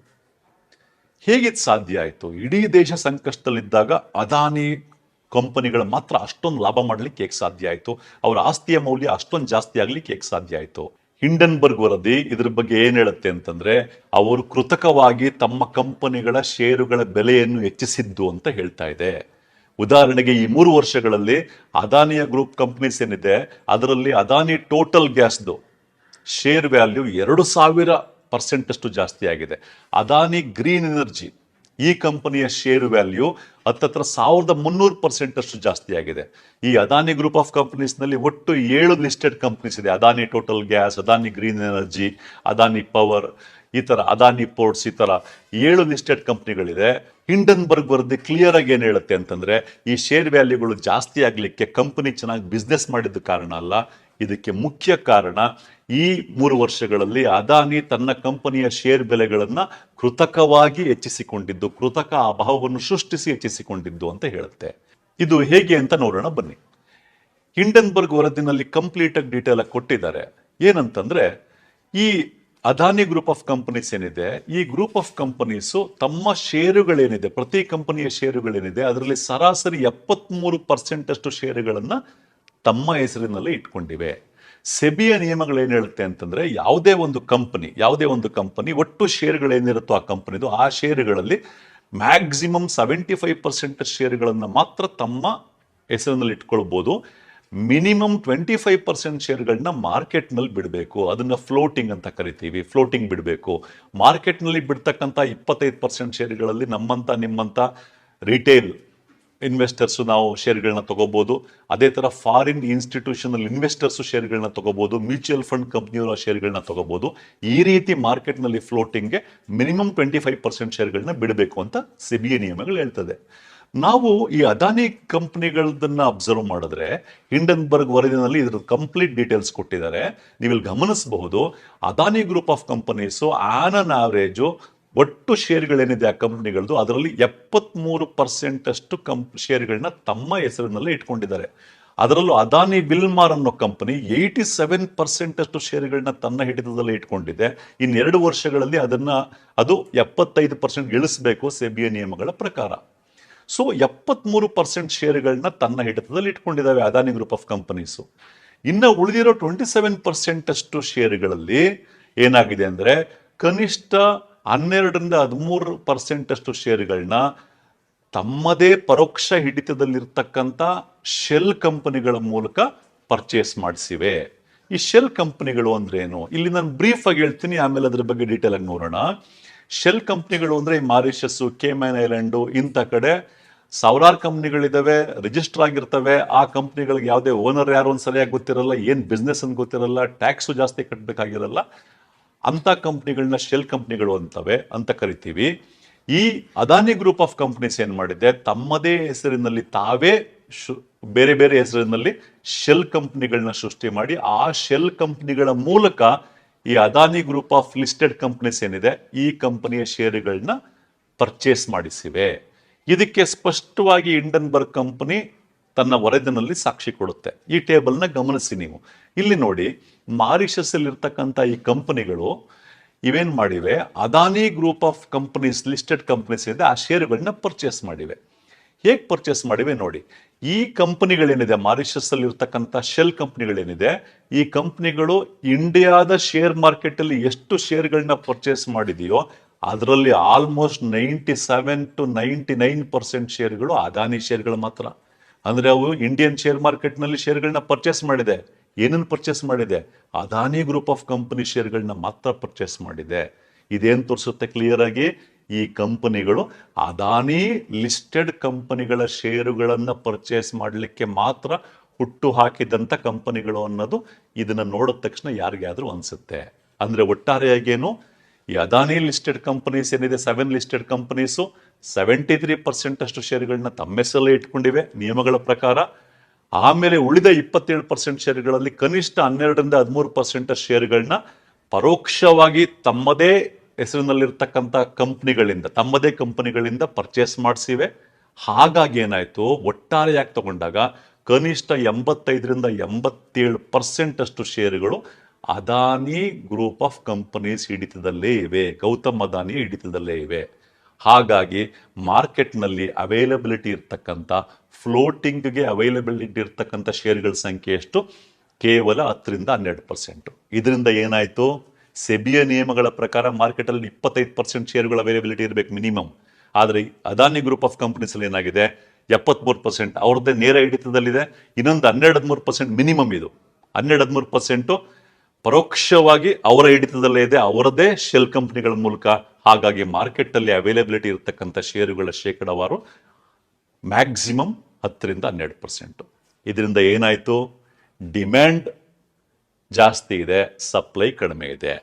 ಹೇಗಿದ್ ಸಾಧ್ಯ ಆಯಿತು? ಇಡೀ ದೇಶ ಸಂಕಷ್ಟದಲ್ಲಿದ್ದಾಗ ಅದಾನಿ ಕಂಪನಿಗಳು ಮಾತ್ರ ಅಷ್ಟೊಂದು ಲಾಭ ಮಾಡಲಿಕ್ಕೆ ಹೇಗೆ ಸಾಧ್ಯ ಆಯಿತು? ಅವರ ಆಸ್ತಿಯ ಮೌಲ್ಯ ಅಷ್ಟೊಂದು ಜಾಸ್ತಿ ಆಗಲಿಕ್ಕೆ ಹೇಗೆ ಸಾಧ್ಯ ಆಯಿತು? ಹಿಂಡನ್ಬರ್ಗ್ ವರದಿ ಇದ್ರ ಬಗ್ಗೆ ಏನು ಹೇಳುತ್ತೆ ಅಂತಂದ್ರೆ, ಅವರು ಕೃತಕವಾಗಿ ತಮ್ಮ ಕಂಪನಿಗಳ ಷೇರುಗಳ ಬೆಲೆಯನ್ನು ಹೆಚ್ಚಿಸಿದ್ದು ಅಂತ ಹೇಳ್ತಾ ಇದೆ. ಉದಾಹರಣೆಗೆ ಈ ಮೂರು ವರ್ಷಗಳಲ್ಲಿ ಅದಾನಿಯ ಗ್ರೂಪ್ ಕಂಪ್ನೀಸ್ ಏನಿದೆ, ಅದರಲ್ಲಿ ಅದಾನಿ ಟೋಟಲ್ ಗ್ಯಾಸ್ದು ಶೇರ್ ವ್ಯಾಲ್ಯೂ ಎರಡು ಸಾವಿರ ಪರ್ಸೆಂಟಷ್ಟು ಜಾಸ್ತಿ ಆಗಿದೆ. ಅದಾನಿ ಗ್ರೀನ್ ಎನರ್ಜಿ ಈ ಕಂಪನಿಯ ಶೇರ್ ವ್ಯಾಲ್ಯೂ ಹತ್ತತ್ರ ಸಾವಿರದ ಮುನ್ನೂರು ಪರ್ಸೆಂಟ್ ಅಷ್ಟು ಜಾಸ್ತಿ ಆಗಿದೆ. ಈ ಅದಾನಿ ಗ್ರೂಪ್ ಆಫ್ ಕಂಪನೀಸ್ನಲ್ಲಿ ಒಟ್ಟು ಏಳು ಲಿಸ್ಟೆಡ್ ಕಂಪನೀಸ್ ಇದೆ. Adani total gas Adani green energy Adani power ಈ ಥರ ಅದಾನಿ ಪೋರ್ಟ್ಸ್ ಈ ಥರ ಏಳು ಲಿಸ್ಟೆಡ್ ಕಂಪ್ನಿಗಳಿದೆ ಹಿಂಡನ್ಬರ್ಗ್ ವರದಿ ಕ್ಲಿಯರ್ ಆಗಿ ಏನ್ ಹೇಳುತ್ತೆ ಅಂತಂದ್ರೆ, ಈ ಶೇರ್ ವ್ಯಾಲ್ಯೂಗಳು ಜಾಸ್ತಿ ಆಗಲಿಕ್ಕೆ ಕಂಪನಿ ಚೆನ್ನಾಗಿ ಬಿಸ್ನೆಸ್ ಮಾಡಿದ ಕಾರಣ ಅಲ್ಲ. ಇದಕ್ಕೆ ಮುಖ್ಯ ಕಾರಣ ಈ ಮೂರು ವರ್ಷಗಳಲ್ಲಿ ಅದಾನಿ ತನ್ನ ಕಂಪನಿಯ ಶೇರ್ ಬೆಲೆಗಳನ್ನು ಕೃತಕವಾಗಿ ಹೆಚ್ಚಿಸಿಕೊಂಡಿದ್ದು, ಕೃತಕ ಅಭಾವವನ್ನು ಸೃಷ್ಟಿಸಿ ಹೆಚ್ಚಿಸಿಕೊಂಡಿದ್ದು ಅಂತ ಹೇಳುತ್ತೆ. ಇದು ಹೇಗೆ ಅಂತ ನೋಡೋಣ ಬನ್ನಿ. ಹಿಂಡನ್ಬರ್ಗ್ ವರದಿನಲ್ಲಿ ಕಂಪ್ಲೀಟ್ ಆಗಿ ಡೀಟೇಲ್ ಆಗಿ ಕೊಟ್ಟಿದ್ದಾರೆ. ಏನಂತಂದ್ರೆ, ಈ ಅದಾನಿ ಗ್ರೂಪ್ ಆಫ್ ಕಂಪನೀಸ್ ಏನಿದೆ, ಈ ಗ್ರೂಪ್ ಆಫ್ ಕಂಪನೀಸು ತಮ್ಮ ಷೇರುಗಳೇನಿದೆ ಪ್ರತಿ ಕಂಪನಿಯ ಷೇರುಗಳೇನಿದೆ ಅದರಲ್ಲಿ ಸರಾಸರಿ ಎಪ್ಪತ್ಮೂರು ಪರ್ಸೆಂಟ್ ಅಷ್ಟು ಷೇರುಗಳನ್ನ ತಮ್ಮ ಹೆಸರಿನಲ್ಲಿ ಇಟ್ಕೊಂಡಿವೆ. ಸೆಬಿಯ ನಿಯಮಗಳು ಏನು ಹೇಳುತ್ತೆ ಅಂತಂದ್ರೆ ಯಾವುದೇ ಒಂದು ಕಂಪನಿ ಯಾವುದೇ ಒಂದು ಕಂಪನಿ ಒಟ್ಟು ಶೇರ್ಗಳೇನಿರುತ್ತೋ ಆ ಕಂಪನಿದು ಆ ಶೇರುಗಳಲ್ಲಿ ಮ್ಯಾಕ್ಸಿಮಮ್ ಸೆವೆಂಟಿ ಫೈವ್ ಪರ್ಸೆಂಟ್ ಶೇರುಗಳನ್ನು ಮಾತ್ರ ತಮ್ಮ ಹೆಸರಿನಲ್ಲಿ ಇಟ್ಕೊಳ್ಬೋದು. ಮಿನಿಮಮ್ ಟ್ವೆಂಟಿ ಫೈವ್ ಪರ್ಸೆಂಟ್ ಶೇರ್ಗಳನ್ನ ಮಾರ್ಕೆಟ್ನಲ್ಲಿ ಬಿಡಬೇಕು. ಅದನ್ನು ಫ್ಲೋಟಿಂಗ್ ಅಂತ ಕರಿತೀವಿ. ಫ್ಲೋಟಿಂಗ್ ಬಿಡಬೇಕು. ಮಾರ್ಕೆಟ್ನಲ್ಲಿ ಬಿಡ್ತಕ್ಕಂಥ ಇಪ್ಪತ್ತೈದು ಪರ್ಸೆಂಟ್ ಶೇರ್ಗಳಲ್ಲಿ ನಮ್ಮಂಥ ನಿಮ್ಮಂಥ ರಿಟೇಲ್ ಇನ್ವೆಸ್ಟರ್ಸು ನಾವು ಶೇರ್ಗಳನ್ನ ತಗೋಬಹುದು ಅದೇ ತರ ಫಾರಿನ್ ಇನ್ಸ್ಟಿಟ್ಯೂಷನಲ್ ಇನ್ವೆಸ್ಟರ್ಸು ಶೇರ್ಗಳನ್ನ ತಗೋಬಹುದು ಮ್ಯೂಚುವಲ್ ಫಂಡ್ ಕಂಪ್ನಿಯವರ ಶೇರ್ಗಳನ್ನ ತಗೋಬಹುದು ಈ ರೀತಿ ಮಾರ್ಕೆಟ್ನಲ್ಲಿ ಫ್ಲೋಟಿಂಗ್ಗೆ ಮಿನಿಮಮ್ ಟ್ವೆಂಟಿ ಫೈವ್ ಪರ್ಸೆಂಟ್ ಶೇರ್ಗಳನ್ನ ಬಿಡಬೇಕು ಅಂತ ಸಿಬಿಐ ನಿಯಮಗಳು ಹೇಳ್ತದೆ. ನಾವು ಈ ಅದಾನಿ ಕಂಪ್ನಿಗಳದನ್ನ ಅಬ್ಸರ್ವ್ ಮಾಡಿದ್ರೆ ಹಿಂಡನ್ಬರ್ಗ್ ವರದಿನಲ್ಲಿ ಇದ್ರ ಕಂಪ್ಲೀಟ್ ಡೀಟೇಲ್ಸ್ ಕೊಟ್ಟಿದ್ದಾರೆ. ನೀವು ಇಲ್ಲಿ ಗಮನಿಸಬಹುದು Adani group of companies on an average ಒಟ್ಟು ಶೇರ್ಗಳೇನಿದೆ ಆ ಕಂಪ್ನಿಗಳದ್ದು ಅದರಲ್ಲಿ ಎಪ್ಪತ್ಮೂರು ಪರ್ಸೆಂಟ್ ಅಷ್ಟು ಕಂಪ್ ಶೇರ್ಗಳನ್ನ ತಮ್ಮ ಹೆಸರಿನಲ್ಲೇ ಇಟ್ಕೊಂಡಿದ್ದಾರೆ. ಅದರಲ್ಲೂ ಅದಾನಿ ಬಿಲ್ಮಾರ್ ಅನ್ನೋ ಕಂಪನಿ ಏಯ್ಟಿ ಸೆವೆನ್ ಪರ್ಸೆಂಟ್ ಅಷ್ಟು ಶೇರ್ಗಳನ್ನ ತನ್ನ ಹಿಡಿತದಲ್ಲಿ ಇಟ್ಕೊಂಡಿದೆ. ಇನ್ನೆರಡು ವರ್ಷಗಳಲ್ಲಿ ಅದನ್ನ, ಅದು ಎಪ್ಪತ್ತೈದು ಪರ್ಸೆಂಟ್ ಇಳಿಸಬೇಕು ಸೆಬಿಯ ನಿಯಮಗಳ ಪ್ರಕಾರ. ಸೊ ಎಪ್ಪತ್ಮೂರು ಪರ್ಸೆಂಟ್ ಶೇರ್ಗಳನ್ನ ತನ್ನ ಹಿಡಿತದಲ್ಲಿ ಇಟ್ಕೊಂಡಿದ್ದಾವೆ ಅದಾನಿ ಗ್ರೂಪ್ ಆಫ್ ಕಂಪನೀಸು. ಇನ್ನು ಉಳಿದಿರೋ ಟ್ವೆಂಟಿ ಸೆವೆನ್ ಪರ್ಸೆಂಟ್ ಅಷ್ಟು ಶೇರುಗಳಲ್ಲಿ ಏನಾಗಿದೆ ಅಂದರೆ, ಕನಿಷ್ಠ ಹನ್ನೆರಡರಿಂದ ಹದಿಮೂರು ಪರ್ಸೆಂಟ್ ಅಷ್ಟು ಶೇರುಗಳನ್ನ ತಮ್ಮದೇ ಪರೋಕ್ಷ ಹಿಡಿತದಲ್ಲಿರ್ತಕ್ಕಂಥ ಶೆಲ್ ಕಂಪನಿಗಳ ಮೂಲಕ ಪರ್ಚೇಸ್ ಮಾಡಿಸಿವೆ. ಈ ಶೆಲ್ ಕಂಪನಿಗಳು ಅಂದ್ರೆ ಏನು ಇಲ್ಲಿ ನಾನು ಬ್ರೀಫ್ ಆಗಿ ಹೇಳ್ತೀನಿ, ಆಮೇಲೆ ಅದ್ರ ಬಗ್ಗೆ ಡೀಟೇಲ್ ಆಗಿ ನೋಡೋಣ. ಶೆಲ್ ಕಂಪ್ನಿಗಳು ಅಂದ್ರೆ ಈ ಮಾರಿಷಸ್ ಕೇಮ್ಯಾನ್ ಐಲ್ಯಾಂಡು ಇಂಥ ಕಡೆ ಸಾವಿರಾರು ಕಂಪ್ನಿಗಳಿದಾವೆ ರಿಜಿಸ್ಟರ್ ಆಗಿರ್ತವೆ. ಆ ಕಂಪ್ನಿಗಳಿಗೆ ಯಾವುದೇ ಓನರ್ ಯಾರು ಒಂದು ಸರಿಯಾಗಿ ಗೊತ್ತಿರಲ್ಲ, ಏನು ಬಿಸ್ನೆಸ್ ಅಂತ ಗೊತ್ತಿರಲ್ಲ ಟ್ಯಾಕ್ಸು ಜಾಸ್ತಿ ಕಟ್ಟಬೇಕಾಗಿರಲ್ಲ ಅಂಥ ಕಂಪ್ನಿಗಳನ್ನ ಶೆಲ್ ಕಂಪ್ನಿಗಳು ಅಂತವೆ ಅಂತ ಕರಿತೀವಿ. ಈ ಅದಾನಿ ಗ್ರೂಪ್ ಆಫ್ ಕಂಪ್ನೀಸ್ ಏನು ಮಾಡಿದೆ? ತಮ್ಮದೇ ಹೆಸರಿನಲ್ಲಿ ತಾವೇ ಬೇರೆ ಬೇರೆ ಹೆಸರಿನಲ್ಲಿ ಶೆಲ್ ಕಂಪ್ನಿಗಳನ್ನ ಸೃಷ್ಟಿ ಮಾಡಿ, ಆ ಶೆಲ್ ಕಂಪ್ನಿಗಳ ಮೂಲಕ ಈ Adani group of listed companies ಏನಿದೆ, ಈ ಕಂಪನಿಯ ಶೇರುಗಳನ್ನ ಪರ್ಚೇಸ್ ಮಾಡಿಸಿವೆ. ಇದಕ್ಕೆ ಸ್ಪಷ್ಟವಾಗಿ ಇಂಡನ್ಬರ್ಗ್ ಕಂಪನಿ ತನ್ನ ವರದಿನಲ್ಲಿ ಸಾಕ್ಷಿ ಕೊಡುತ್ತೆ. ಈ ಟೇಬಲ್ನ ಗಮನಿಸಿ ನೀವು. ಇಲ್ಲಿ ನೋಡಿ ಮಾರಿಷಸ್ ಇರ್ತಕ್ಕಂಥ ಈ ಕಂಪನಿಗಳು ಇವೇನ್ ಮಾಡಿವೆ? Adani group of companies, listed companies ಇದೆ, ಆ ಷೇರುಗಳನ್ನ ಪರ್ಚೇಸ್ ಮಾಡಿವೆ. ಹೇಗೆ ಪರ್ಚೇಸ್ ಮಾಡಿವೆ ನೋಡಿ, ಈ ಕಂಪನಿಗಳೇನಿದೆ ಮಾರಿಷಸ್ ಅಲ್ಲಿ ಇರ್ತಕ್ಕಂಥ ಶೆಲ್ ಕಂಪ್ನಿಗಳೇನಿದೆ, ಈ ಕಂಪನಿಗಳು ಇಂಡಿಯಾದ ಶೇರ್ ಮಾರ್ಕೆಟ್ ಅಲ್ಲಿ ಎಷ್ಟು ಶೇರ್ಗಳನ್ನ ಪರ್ಚೇಸ್ ಮಾಡಿದೆಯೋ, ಅದರಲ್ಲಿ almost ninety seven to ninety nine percent ಶೇರ್ಗಳು Adani ಶೇರ್ಗಳು ಮಾತ್ರ. ಅಂದ್ರೆ ಅವು ಇಂಡಿಯನ್ ಶೇರ್ ಮಾರ್ಕೆಟ್ನಲ್ಲಿ ಶೇರ್ಗಳನ್ನ ಪರ್ಚೇಸ್ ಮಾಡಿದೆ. ಏನನ್ನು ಪರ್ಚೇಸ್ ಮಾಡಿದೆ? ಅದಾನಿ ಗ್ರೂಪ್ ಆಫ್ ಕಂಪನಿ ಶೇರ್ಗಳನ್ನ ಮಾತ್ರ ಪರ್ಚೇಸ್ ಮಾಡಿದೆ. ಇದೇನು ತೋರಿಸುತ್ತೆ ಕ್ಲಿಯರ್ ಆಗಿ? ಈ ಕಂಪನಿಗಳು ಅದಾನಿ ಲಿಸ್ಟೆಡ್ ಕಂಪನಿಗಳ ಷೇರುಗಳನ್ನು ಪರ್ಚೇಸ್ ಮಾಡಲಿಕ್ಕೆ ಮಾತ್ರ ಹುಟ್ಟು ಹಾಕಿದಂತ ಕಂಪನಿಗಳು ಅನ್ನೋದು ಇದನ್ನ ನೋಡಿದ ತಕ್ಷಣ ಯಾರಿಗಾದ್ರೂ ಅನ್ಸುತ್ತೆ. ಅಂದ್ರೆ ಒಟ್ಟಾರೆಯಾಗೇನು? ಈ ಅದಾನಿ ಲಿಸ್ಟೆಡ್ ಕಂಪನೀಸ್ ಏನಿದೆ? Seven listed companies seventy three percent ಅಷ್ಟು ಶೇರ್ಗಳನ್ನ ತಮ್ಮ ಹೆಸರಲ್ಲೇ ಇಟ್ಕೊಂಡಿವೆ. ನಿಯಮಗಳ ಪ್ರಕಾರ ಆಮೇಲೆ ಉಳಿದ ಇಪ್ಪತ್ತೇಳು ಪರ್ಸೆಂಟ್ ಶೇರುಗಳಲ್ಲಿ ಕನಿಷ್ಠ ಹನ್ನೆರಡರಿಂದ ಹದಿಮೂರು ಪರ್ಸೆಂಟ್ ಷೇರುಗಳನ್ನ ಪರೋಕ್ಷವಾಗಿ ತಮ್ಮದೇ ಹೆಸರಿನಲ್ಲಿರ್ತಕ್ಕಂಥ ಕಂಪ್ನಿಗಳಿಂದ, ತಮ್ಮದೇ ಕಂಪನಿಗಳಿಂದ ಪರ್ಚೇಸ್ ಮಾಡಿಸಿವೆ. ಹಾಗಾಗಿ ಏನಾಯಿತು? ಒಟ್ಟಾರೆಯಾಗಿ ತಗೊಂಡಾಗ ಕನಿಷ್ಠ ಎಂಬತ್ತೈದರಿಂದ ಎಂಬತ್ತೇಳು ಪರ್ಸೆಂಟ್ ಅಷ್ಟು ಶೇರುಗಳು ಅದಾನಿ ಗ್ರೂಪ್ ಆಫ್ ಕಂಪನೀಸ್ ಹಿಡಿತದಲ್ಲೇ ಇವೆ, ಗೌತಮ್ ಅದಾನಿ ಹಿಡಿತದಲ್ಲೇ ಇವೆ. ಹಾಗಾಗಿ ಮಾರ್ಕೆಟ್ನಲ್ಲಿ ಅವೈಲಬಿಲಿಟಿ ಇರ್ತಕ್ಕಂಥ ಫ್ಲೋಟಿಂಗ್ಗೆ ಅವೈಲಬಿಲಿಟಿ ಇರ್ತಕ್ಕಂಥ ಶೇರ್ಗಳ ಸಂಖ್ಯೆ ಎಷ್ಟು? ಕೇವಲ ಹತ್ತರಿಂದ ಹನ್ನೆರಡು ಪರ್ಸೆಂಟು ಇದರಿಂದ ಏನಾಯಿತು? ಸೆಬಿಯ ನಿಯಮಗಳ ಪ್ರಕಾರ ಮಾರ್ಕೆಟಲ್ಲಿ ಇಪ್ಪತ್ತೈದು ಪರ್ಸೆಂಟ್ ಶೇರ್ಗಳ ಅವೈಲಬಿಲಿಟಿ ಇರಬೇಕು ಮಿನಿಮಮ್ ಆದರೆ ಅದಾನಿ ಗ್ರೂಪ್ ಆಫ್ ಕಂಪ್ನೀಸಲ್ಲಿ ಏನಾಗಿದೆ? ಎಪ್ಪತ್ತ್ಮೂರು ಪರ್ಸೆಂಟ್ ಅವ್ರದ್ದೇ ನೇರ ಹಿಡಿತದಲ್ಲಿದೆ. ಇನ್ನೊಂದು ಹನ್ನೆರಡು ಹದಿಮೂರು ಪರ್ಸೆಂಟ್ ಮಿನಿಮಮ್ ಇದು. ಹನ್ನೆರಡು ಹದಿಮೂರು ಪರ್ಸೆಂಟು ಪರೋಕ್ಷವಾಗಿ ಅವರ ಹಿಡಿತದಲ್ಲೇ ಇದೆ. ಅವರದೇ ಶೆಲ್ ಕಂಪ್ನಿಗಳ ಮೂಲಕ ಹಾಗಾಗಿ ಮಾರ್ಕೆಟ್ ಅಲ್ಲಿ ಅವೈಲಬಿಲಿಟಿ ಇರತಕ್ಕಂಥ ಷೇರುಗಳ ಶೇಕಡವಾರು ಮ್ಯಾಕ್ಸಿಮಮ್ ಹತ್ತರಿಂದ ಹನ್ನೆರಡು ಪರ್ಸೆಂಟು ಇದರಿಂದ ಏನಾಯ್ತು? ಡಿಮ್ಯಾಂಡ್ ಜಾಸ್ತಿ ಇದೆ ಸಪ್ಲೈ ಕಡಿಮೆ ಇದೆ.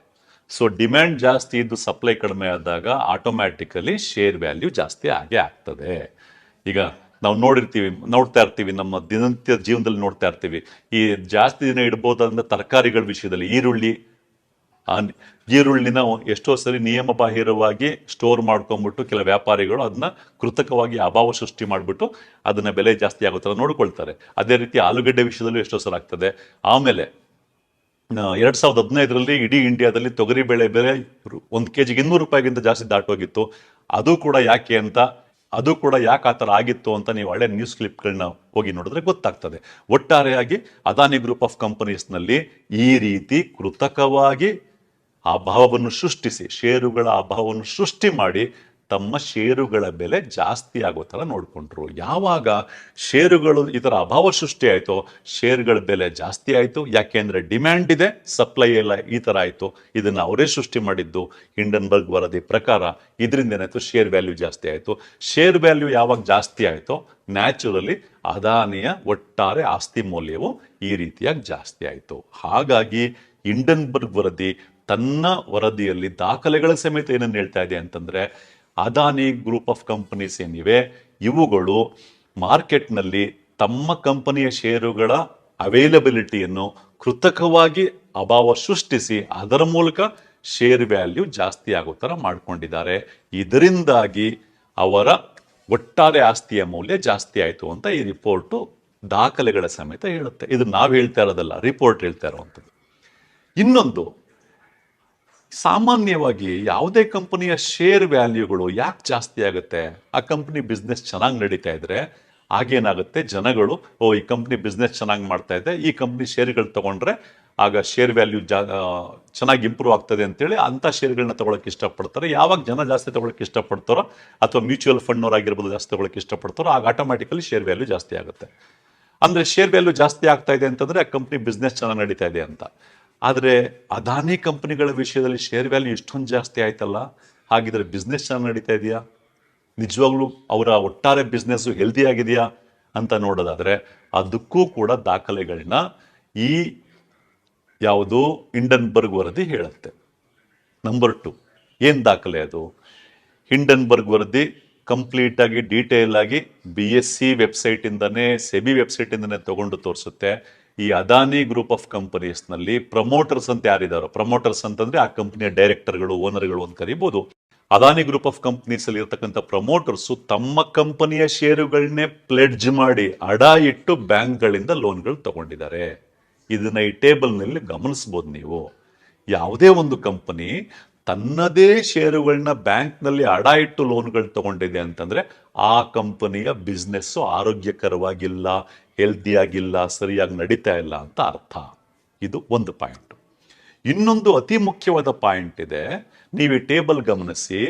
ಸೊ ಡಿಮ್ಯಾಂಡ್ ಜಾಸ್ತಿ ಇದ್ದು ಸಪ್ಲೈ ಕಡಿಮೆ ಆದಾಗ ಆಟೋಮ್ಯಾಟಿಕಲಿ ಶೇರ್ ವ್ಯಾಲ್ಯೂ ಜಾಸ್ತಿ ಆಗೇ ಆಗ್ತದೆ. ಈಗ ನಾವು ನೋಡಿರ್ತೀವಿ, ನೋಡ್ತಾ ಇರ್ತೀವಿ, ನಮ್ಮ ದಿನನಿತ್ಯ ಜೀವನದಲ್ಲಿ ನೋಡ್ತಾ ಇರ್ತೀವಿ. ಈ ಜಾಸ್ತಿ ದಿನ ಇಡ್ಬೋದಾದಂಥ ತರಕಾರಿಗಳ ವಿಷಯದಲ್ಲಿ ಈರುಳ್ಳಿ ಆ ಈರುಳ್ಳಿನ ಎಷ್ಟೋ ಸರಿ ನಿಯಮ ಬಾಹಿರವಾಗಿ ಸ್ಟೋರ್ ಮಾಡ್ಕೊಂಡ್ಬಿಟ್ಟು ಕೆಲ ವ್ಯಾಪಾರಿಗಳು ಅದನ್ನ ಕೃತಕವಾಗಿ ಅಭಾವ ಸೃಷ್ಟಿ ಮಾಡಿಬಿಟ್ಟು ಅದನ್ನ ಬೆಲೆ ಜಾಸ್ತಿ ಆಗುತ್ತೆ ನೋಡ್ಕೊಳ್ತಾರೆ. ಅದೇ ರೀತಿ ಆಲೂಗಡ್ಡೆ ವಿಷಯದಲ್ಲೂ ಎಷ್ಟೋ ಸಲ ಆಗ್ತದೆ. ಆಮೇಲೆ ಎರಡು ಸಾವಿರದ ಹದಿನೈದರಲ್ಲಿ ಇಡೀ ಇಂಡಿಯಾದಲ್ಲಿ ತೊಗರಿ ಬೆಳೆ ಬೆಲೆ ಒಂದು ಕೆ ಜಿಗೆ ಇನ್ನೂರು ರೂಪಾಯಿಗಿಂತ ಜಾಸ್ತಿ ದಾಟೋಗಿತ್ತು. ಅದು ಕೂಡ ಯಾಕೆ ಅಂತ, ಅದು ಕೂಡ ಯಾಕೆ ಆ ಥರ ಆಗಿತ್ತು ಅಂತ ನೀವು ಹಳೆ ನ್ಯೂಸ್ ಕ್ಲಿಪ್ಗಳನ್ನ ಹೋಗಿ ನೋಡಿದ್ರೆ ಗೊತ್ತಾಗ್ತದೆ. ಒಟ್ಟಾರೆಯಾಗಿ ಅದಾನಿ ಗ್ರೂಪ್ ಆಫ್ ಕಂಪನೀಸ್ನಲ್ಲಿ ಈ ರೀತಿ ಕೃತಕವಾಗಿ ಅಭಾವವನ್ನು ಸೃಷ್ಟಿಸಿ ಷೇರುಗಳ ಅಭಾವವನ್ನು ಸೃಷ್ಟಿ ಮಾಡಿ ತಮ್ಮ ಷೇರುಗಳ ಬೆಲೆ ಜಾಸ್ತಿ ಆಗೋ ಥರ ನೋಡಿಕೊಂಡ್ರು. ಯಾವಾಗ ಷೇರುಗಳು ಇದರ ಅಭಾವ ಸೃಷ್ಟಿ ಆಯಿತೋ ಷೇರುಗಳ ಬೆಲೆ ಜಾಸ್ತಿ ಆಯಿತು ಯಾಕೆಂದರೆ ಡಿಮ್ಯಾಂಡ್ ಇದೆ, ಸಪ್ಲೈ ಎಲ್ಲ ಈ ಥರ ಆಯಿತು, ಇದನ್ನು ಅವರೇ ಸೃಷ್ಟಿ ಮಾಡಿದ್ದು. ಹಿಂಡನ್ಬರ್ಗ್ ವರದಿ ಪ್ರಕಾರ ಇದರಿಂದ ಏನಾಯಿತು, ಶೇರ್ ವ್ಯಾಲ್ಯೂ ಜಾಸ್ತಿ ಆಯಿತು. ಶೇರ್ ವ್ಯಾಲ್ಯೂ ಯಾವಾಗ ಜಾಸ್ತಿ ಆಯಿತೋ, ನ್ಯಾಚುರಲಿ ಅದಾನಿಯ ಒಟ್ಟಾರೆ ಆಸ್ತಿ ಮೌಲ್ಯವು ಈ ರೀತಿಯಾಗಿ ಜಾಸ್ತಿ ಆಯಿತು. ಹಾಗಾಗಿ ಹಿಂಡನ್ಬರ್ಗ್ ವರದಿ ತನ್ನ ವರದಿಯಲ್ಲಿ ದಾಖಲೆಗಳ ಸಮೇತ ಏನನ್ನು ಹೇಳ್ತಾ ಇದೆ ಅಂತಂದ್ರೆ, ಅದಾನಿ ಗ್ರೂಪ್ ಆಫ್ ಕಂಪನೀಸ್ ಏನಿವೆ, ಇವುಗಳು ಮಾರ್ಕೆಟ್ನಲ್ಲಿ ತಮ್ಮ ಕಂಪನಿಯ ಷೇರುಗಳ ಅವೈಲಬಿಲಿಟಿಯನ್ನು ಕೃತಕವಾಗಿ ಅಭಾವ ಸೃಷ್ಟಿಸಿ ಅದರ ಮೂಲಕ ಶೇರ್ ವ್ಯಾಲ್ಯೂ ಜಾಸ್ತಿ ಆಗೋ ಥರ ಮಾಡಿಕೊಂಡಿದ್ದಾರೆ. ಇದರಿಂದಾಗಿ ಅವರ ಒಟ್ಟಾರೆ ಆಸ್ತಿಯ ಮೌಲ್ಯ ಜಾಸ್ತಿ ಆಯಿತು ಅಂತ ಈ ರಿಪೋರ್ಟು ದಾಖಲೆಗಳ ಸಮೇತ ಹೇಳುತ್ತೆ. ಇದು ನಾವು ಹೇಳ್ತಾ ಇರೋದಲ್ಲ, ರಿಪೋರ್ಟ್ ಹೇಳ್ತಾ ಇರುವಂಥದ್ದು. ಇನ್ನೊಂದು ಸಾಮಾನ್ಯವಾಗಿ ಯಾವುದೇ ಕಂಪನಿಯ ಶೇರ್ ವ್ಯಾಲ್ಯೂಗಳು ಯಾಕೆ ಜಾಸ್ತಿ ಆಗುತ್ತೆ? ಆ ಕಂಪನಿ ಬಿಸ್ನೆಸ್ ಚೆನ್ನಾಗಿ ನಡೀತಾ ಇದ್ರೆ ಆಗೇನಾಗುತ್ತೆ? ಜನಗಳು, ಓ, ಈ ಕಂಪ್ನಿ ಬಿಸ್ನೆಸ್ ಚೆನ್ನಾಗಿ ಮಾಡ್ತಾ ಇದೆ, ಈ ಕಂಪ್ನಿ ಶೇರ್ಗಳು ತಗೊಂಡ್ರೆ ಆಗ ಶೇರ್ ವ್ಯಾಲ್ಯೂ ಜಾ ಚೆನ್ನಾಗಿ ಇಂಪ್ರೂವ್ ಆಗ್ತದೆ ಅಂತೇಳಿ ಅಂಥ ಶೇರ್ಗಳನ್ನ ತಗೊಳಕ್ಕೆ ಇಷ್ಟಪಡ್ತಾರೆ. ಯಾವಾಗ ಜನ ಜಾಸ್ತಿ ತಗೊಳಕ್ಕೆ ಇಷ್ಟಪಡ್ತಾರೋ ಅಥವಾ ಮ್ಯೂಚುವಲ್ ಫಂಡ್ನವರಾಗಿರ್ಬೋದು ಜಾಸ್ತಿ ತಗೊಳಕ್ಕೆ ಇಷ್ಟಪಡ್ತಾರೋ ಆಗ ಆಟೋಮ್ಯಾಟಿಕಲಿ ಶೇರ್ ವ್ಯಾಲ್ಯೂ ಜಾಸ್ತಿ ಆಗುತ್ತೆ. ಅಂದರೆ ಶೇರ್ ವ್ಯಾಲ್ಯೂ ಜಾಸ್ತಿ ಆಗ್ತಾ ಇದೆ ಅಂತಂದರೆ ಆ ಕಂಪ್ನಿ ಬಿಸ್ನೆಸ್ ಚೆನ್ನಾಗಿ ನಡೀತಾ ಇದೆ ಅಂತ. ಆದರೆ ಅದಾನಿ ಕಂಪ್ನಿಗಳ ವಿಷಯದಲ್ಲಿ ಶೇರ್ ವ್ಯಾಲ್ಯೂ ಇಷ್ಟೊಂದು ಜಾಸ್ತಿ ಆಯ್ತಲ್ಲ? ಹಾಗಿದ್ರೆ ಬಿಸ್ನೆಸ್ ಚೆನ್ನಾಗಿ ನಡೀತಾ ಇದೆಯಾ? ನಿಜವಾಗ್ಲೂ ಅವರ ಒಟ್ಟಾರೆ ಬಿಸ್ನೆಸ್ಸು ಹೆಲ್ದಿ ಆಗಿದೆಯಾ ಅಂತ ನೋಡೋದಾದ್ರೆ ಅದಕ್ಕೂ ಕೂಡ ದಾಖಲೆಗಳನ್ನ ಈ ಯಾವುದು ಇಂಡನ್ಬರ್ಗ್ ವರದಿ ಹೇಳುತ್ತೆ. ನಂಬರ್ ಟು ಏನು ದಾಖಲೆ ಅದು? ಹಿಂಡನ್ಬರ್ಗ್ ವರದಿ ಕಂಪ್ಲೀಟ್ ಆಗಿ ಡೀಟೇಲ್ ಆಗಿ ಬಿ ಎಸ್ ಸಿ ವೆಬ್ಸೈಟಿಂದನೇ ಸೆಬಿ ವೆಬ್ಸೈಟಿಂದನೇ ತಗೊಂಡು ತೋರಿಸುತ್ತೆ. ಈ ಅದಾನಿ ಗ್ರೂಪ್ ಆಫ್ ಕಂಪನೀಸ್ನಲ್ಲಿ ಪ್ರಮೋಟರ್ಸ್ ಅಂತ ಯಾರಿದಾರೋ, ಪ್ರಮೋಟರ್ಸ್ ಅಂತಂದ್ರೆ ಆ ಕಂಪನಿಯ ಡೈರೆಕ್ಟರ್ಗಳು, ಓನರ್ಗಳು ಅಂತ ಕರಿಬಹುದು ಅದಾನಿ ಗ್ರೂಪ್ ಆಫ್ ಕಂಪನೀಸ್ ಅಲ್ಲಿ ಇರ್ತಕ್ಕಂಥ ಪ್ರಮೋಟರ್ಸು ತಮ್ಮ ಕಂಪನಿಯ ಷೇರುಗಳನ್ನೇ ಪ್ಲೆಡ್ಜ್ ಮಾಡಿ ಅಡ ಇಟ್ಟು ಬ್ಯಾಂಕ್ಗಳಿಂದ ಲೋನ್ಗಳು ತಗೊಂಡಿದ್ದಾರೆ. ಇದನ್ನ ಈ ಟೇಬಲ್ನಲ್ಲಿ ಗಮನಿಸ್ಬೋದು ನೀವು. ಯಾವುದೇ ಒಂದು ಕಂಪನಿ ತನ್ನದೇ ಷೇರುಗಳನ್ನ ಬ್ಯಾಂಕ್ನಲ್ಲಿ ಅಡ ಇಟ್ಟು ಲೋನ್ಗಳು ತಗೊಂಡಿದೆ ಅಂತಂದ್ರೆ ಆ ಕಂಪನಿಯ ಬಿಸ್ನೆಸ್ಸು ಆರೋಗ್ಯಕರವಾಗಿಲ್ಲ ಹೆಲ್ದಿ ಆಗಿಲ್ಲ ಸರಿಯಾಗಿ ನಡೀತಾ ಇಲ್ಲ ಅಂತ ಅರ್ಥ. ಇದು ಒಂದು ಪಾಯಿಂಟ್. ಇನ್ನೊಂದು ಅತಿ ಮುಖ್ಯವಾದ ಪಾಯಿಂಟ್ ಇದೆ, ನೀವು ಈ ಟೇಬಲ್ ಗಮನಿಸಿ,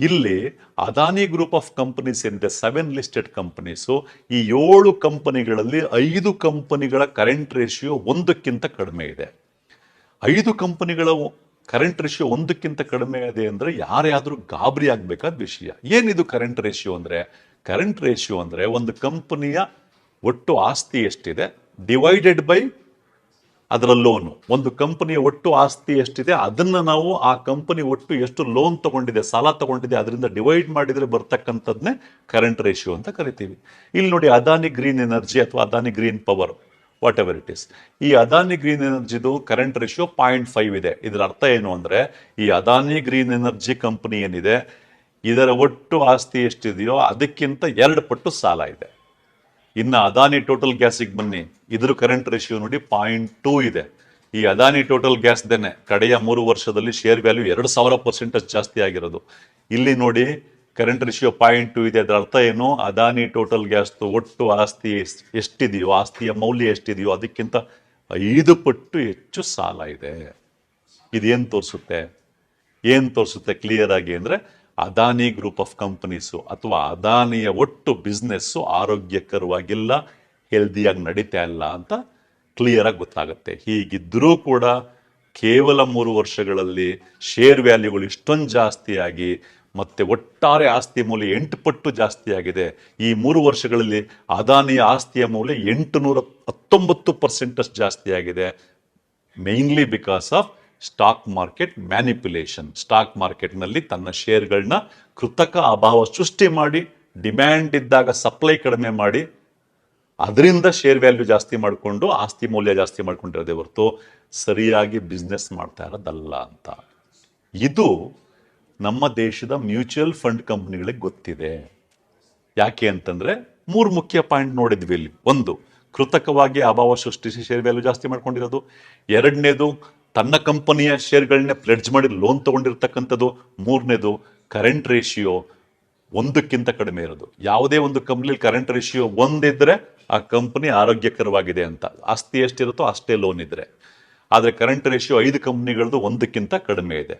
ಇಲ್ಲಿ ಅದಾನಿ ಗ್ರೂಪ್ ಆಫ್ ಕಂಪನೀಸ್ ಏನಿದೆ ಸೆವೆನ್ ಲಿಸ್ಟೆಡ್ ಕಂಪನೀಸು. ಈ ಏಳು ಕಂಪನಿಗಳಲ್ಲಿ ಐದು ಕಂಪನಿಗಳ ಕರೆಂಟ್ ರೇಷಿಯೋ ಒಂದಕ್ಕಿಂತ ಕಡಿಮೆ ಇದೆ. ಐದು ಕಂಪನಿಗಳ ಕರೆಂಟ್ ರೇಷಿಯೋ ಒಂದಕ್ಕಿಂತ ಕಡಿಮೆ ಇದೆ ಅಂದರೆ ಯಾರ್ಯಾದರೂ ಗಾಬರಿ ಆಗಬೇಕಾದ ವಿಷಯ. ಏನಿದು ಕರೆಂಟ್ ರೇಷಿಯೋ ಅಂದರೆ? ಕರೆಂಟ್ ರೇಷಿಯೋ ಅಂದರೆ ಒಂದು ಕಂಪನಿಯ ಒಟ್ಟು ಆಸ್ತಿ ಎಷ್ಟಿದೆ? ಡಿವೈಡೆಡ್ ಬೈ ಅದರ ಲೋನು ಒಂದು ಕಂಪನಿಯ ಒಟ್ಟು ಆಸ್ತಿ ಎಷ್ಟಿದೆ? ಅದನ್ನ ನಾವು ಆ ಕಂಪನಿ ಒಟ್ಟು ಎಷ್ಟು ಲೋನ್ ತಗೊಂಡಿದೆ, ಸಾಲ ತಗೊಂಡಿದೆ, ಅದರಿಂದ ಡಿವೈಡ್ ಮಾಡಿದ್ರೆ ಬರ್ತಕ್ಕಂಥದ್ನೇ ಕರೆಂಟ್ ರೇಷಿಯೋ ಅಂತ ಕರಿತೀವಿ. ಇಲ್ಲಿ ನೋಡಿ ಅದಾನಿ ಗ್ರೀನ್ ಎನರ್ಜಿ ಅಥವಾ Adani green power whatever it is ಈ ಅದಾನಿ ಗ್ರೀನ್ ಎನರ್ಜಿದು ಕರೆಂಟ್ ರೇಷಿಯೋ ಪಾಯಿಂಟ್ ಫೈವ್ ಇದೆ. ಇದರ ಅರ್ಥ ಏನು ಅಂದ್ರೆ, ಈ ಅದಾನಿ ಗ್ರೀನ್ ಎನರ್ಜಿ ಕಂಪನಿ ಏನಿದೆ, ಇದರ ಒಟ್ಟು ಆಸ್ತಿ ಎಷ್ಟಿದೆಯೋ ಅದಕ್ಕಿಂತ ಎರಡು ಪಟ್ಟು ಸಾಲ ಇದೆ. ಇನ್ನು ಅದಾನಿ ಟೋಟಲ್ ಗ್ಯಾಸಿಗೆ ಬನ್ನಿ. ಇದ್ರ ಕರೆಂಟ್ ರೇಷಿಯೋ ನೋಡಿ ಪಾಯಿಂಟ್ ಟೂ ಇದೆ. ಈ ಅದಾನಿ ಟೋಟಲ್ ಗ್ಯಾಸ್ ದೇನೆ ಕಡೆಯ ಮೂರು ವರ್ಷದಲ್ಲಿ ಶೇರ್ ವ್ಯಾಲ್ಯೂ ಎರಡು ಸಾವಿರ ಪರ್ಸೆಂಟ್ ಜಾಸ್ತಿ ಆಗಿರೋದು. ಇಲ್ಲಿ ನೋಡಿ ಕರೆಂಟ್ ರೇಷಿಯೋ ಪಾಯಿಂಟ್ ಟೂ ಇದೆ. ಅದರ ಅರ್ಥ ಏನು? ಅದಾನಿ ಟೋಟಲ್ ಗ್ಯಾಸ್ದು ಒಟ್ಟು ಆಸ್ತಿ ಎಷ್ಟ್- ಎಷ್ಟಿದೆಯೋ, ಆಸ್ತಿಯ ಮೌಲ್ಯ ಎಷ್ಟಿದೆಯೋ ಅದಕ್ಕಿಂತ ಐದು ಪಟ್ಟು ಹೆಚ್ಚು ಸಾಲ ಇದೆ. ಇದೇನು ತೋರಿಸುತ್ತೆ? ಏನು ತೋರಿಸುತ್ತೆ? ಕ್ಲಿಯರ್ ಆಗಿ ಅಂದರೆ ಅದಾನಿ ಗ್ರೂಪ್ ಆಫ್ ಕಂಪನೀಸು ಅಥವಾ ಅದಾನಿಯ ಒಟ್ಟು ಬಿಸ್ನೆಸ್ಸು ಆರೋಗ್ಯಕರವಾಗಿಲ್ಲ, ಹೆಲ್ದಿಯಾಗಿ ನಡೀತಾ ಇಲ್ಲ ಅಂತ ಕ್ಲಿಯರಾಗಿ ಗೊತ್ತಾಗುತ್ತೆ. ಹೀಗಿದ್ದರೂ ಕೂಡ ಕೇವಲ ಮೂರು ವರ್ಷಗಳಲ್ಲಿ ಶೇರ್ ವ್ಯಾಲ್ಯೂಗಳು ಇಷ್ಟೊಂದು ಜಾಸ್ತಿಯಾಗಿ ಮತ್ತು ಒಟ್ಟಾರೆ ಆಸ್ತಿ ಮೌಲ್ಯ ಎಂಟು ಪಟ್ಟು ಜಾಸ್ತಿಯಾಗಿದೆ. ಈ ಮೂರು ವರ್ಷಗಳಲ್ಲಿ ಅದಾನಿಯ ಆಸ್ತಿಯ ಮೌಲ್ಯ ಎಂಟು ನೂರ ಹತ್ತೊಂಬತ್ತು ಪರ್ಸೆಂಟಷ್ಟು ಜಾಸ್ತಿಯಾಗಿದೆ. Mainly because of stock market manipulation stock ಮಾರ್ಕೆಟ್ನಲ್ಲಿ ತನ್ನ ಶೇರ್ಗಳನ್ನ ಕೃತಕ ಅಭಾವ ಸೃಷ್ಟಿ ಮಾಡಿ ಡಿಮ್ಯಾಂಡ್ ಇದ್ದಾಗ ಸಪ್ಲೈ ಕಡಿಮೆ ಮಾಡಿ, ಅದರಿಂದ ಶೇರ್ ವ್ಯಾಲ್ಯೂ ಜಾಸ್ತಿ ಮಾಡಿಕೊಂಡು ಆಸ್ತಿ ಮೌಲ್ಯ ಜಾಸ್ತಿ ಮಾಡ್ಕೊಂಡಿರೋದೇ ಹೊರತು ಸರಿಯಾಗಿ ಬಿಸ್ನೆಸ್ ಮಾಡ್ತಾ ಇರೋದಲ್ಲ ಅಂತ. ಇದು ನಮ್ಮ ದೇಶದ ಮ್ಯೂಚುವಲ್ ಫಂಡ್ ಕಂಪ್ನಿಗಳಿಗೆ ಗೊತ್ತಿದೆ. ಯಾಕೆ ಅಂತಂದ್ರೆ ಮೂರು ಮುಖ್ಯ ಪಾಯಿಂಟ್ ನೋಡಿದ್ವಿ ಇಲ್ಲಿ. ಒಂದು, ಕೃತಕವಾಗಿ ಅಭಾವ ಸೃಷ್ಟಿಸಿ ಶೇರ್ ವ್ಯಾಲ್ಯೂ ಜಾಸ್ತಿ ಮಾಡ್ಕೊಂಡಿರೋದು. ಎರಡನೇದು ತನ್ನ ಕಂಪನಿಯ ಶೇರ್ಗಳನ್ನೇ ಪ್ಲೆಡ್ಜ್ ಮಾಡಿ ಲೋನ್ ತಗೊಂಡಿರ್ತಕ್ಕಂಥದ್ದು ಮೂರನೇದು ಕರೆಂಟ್ ರೇಷಿಯೋ ಒಂದಕ್ಕಿಂತ ಕಡಿಮೆ ಇರೋದು. ಯಾವುದೇ ಒಂದು ಕಂಪ್ನಿಲಿ ಕರೆಂಟ್ ರೇಷಿಯೋ ಒಂದಿದ್ರೆ ಆ ಕಂಪನಿ ಆರೋಗ್ಯಕರವಾಗಿದೆ ಅಂತ. ಆಸ್ತಿ ಎಷ್ಟಿರುತ್ತೋ ಅಷ್ಟೇ ಲೋನ್ ಇದ್ರೆ. ಆದರೆ ಕರೆಂಟ್ ರೇಷಿಯೋ ಐದು ಕಂಪ್ನಿಗಳದ್ದು ಒಂದಕ್ಕಿಂತ ಕಡಿಮೆ ಇದೆ.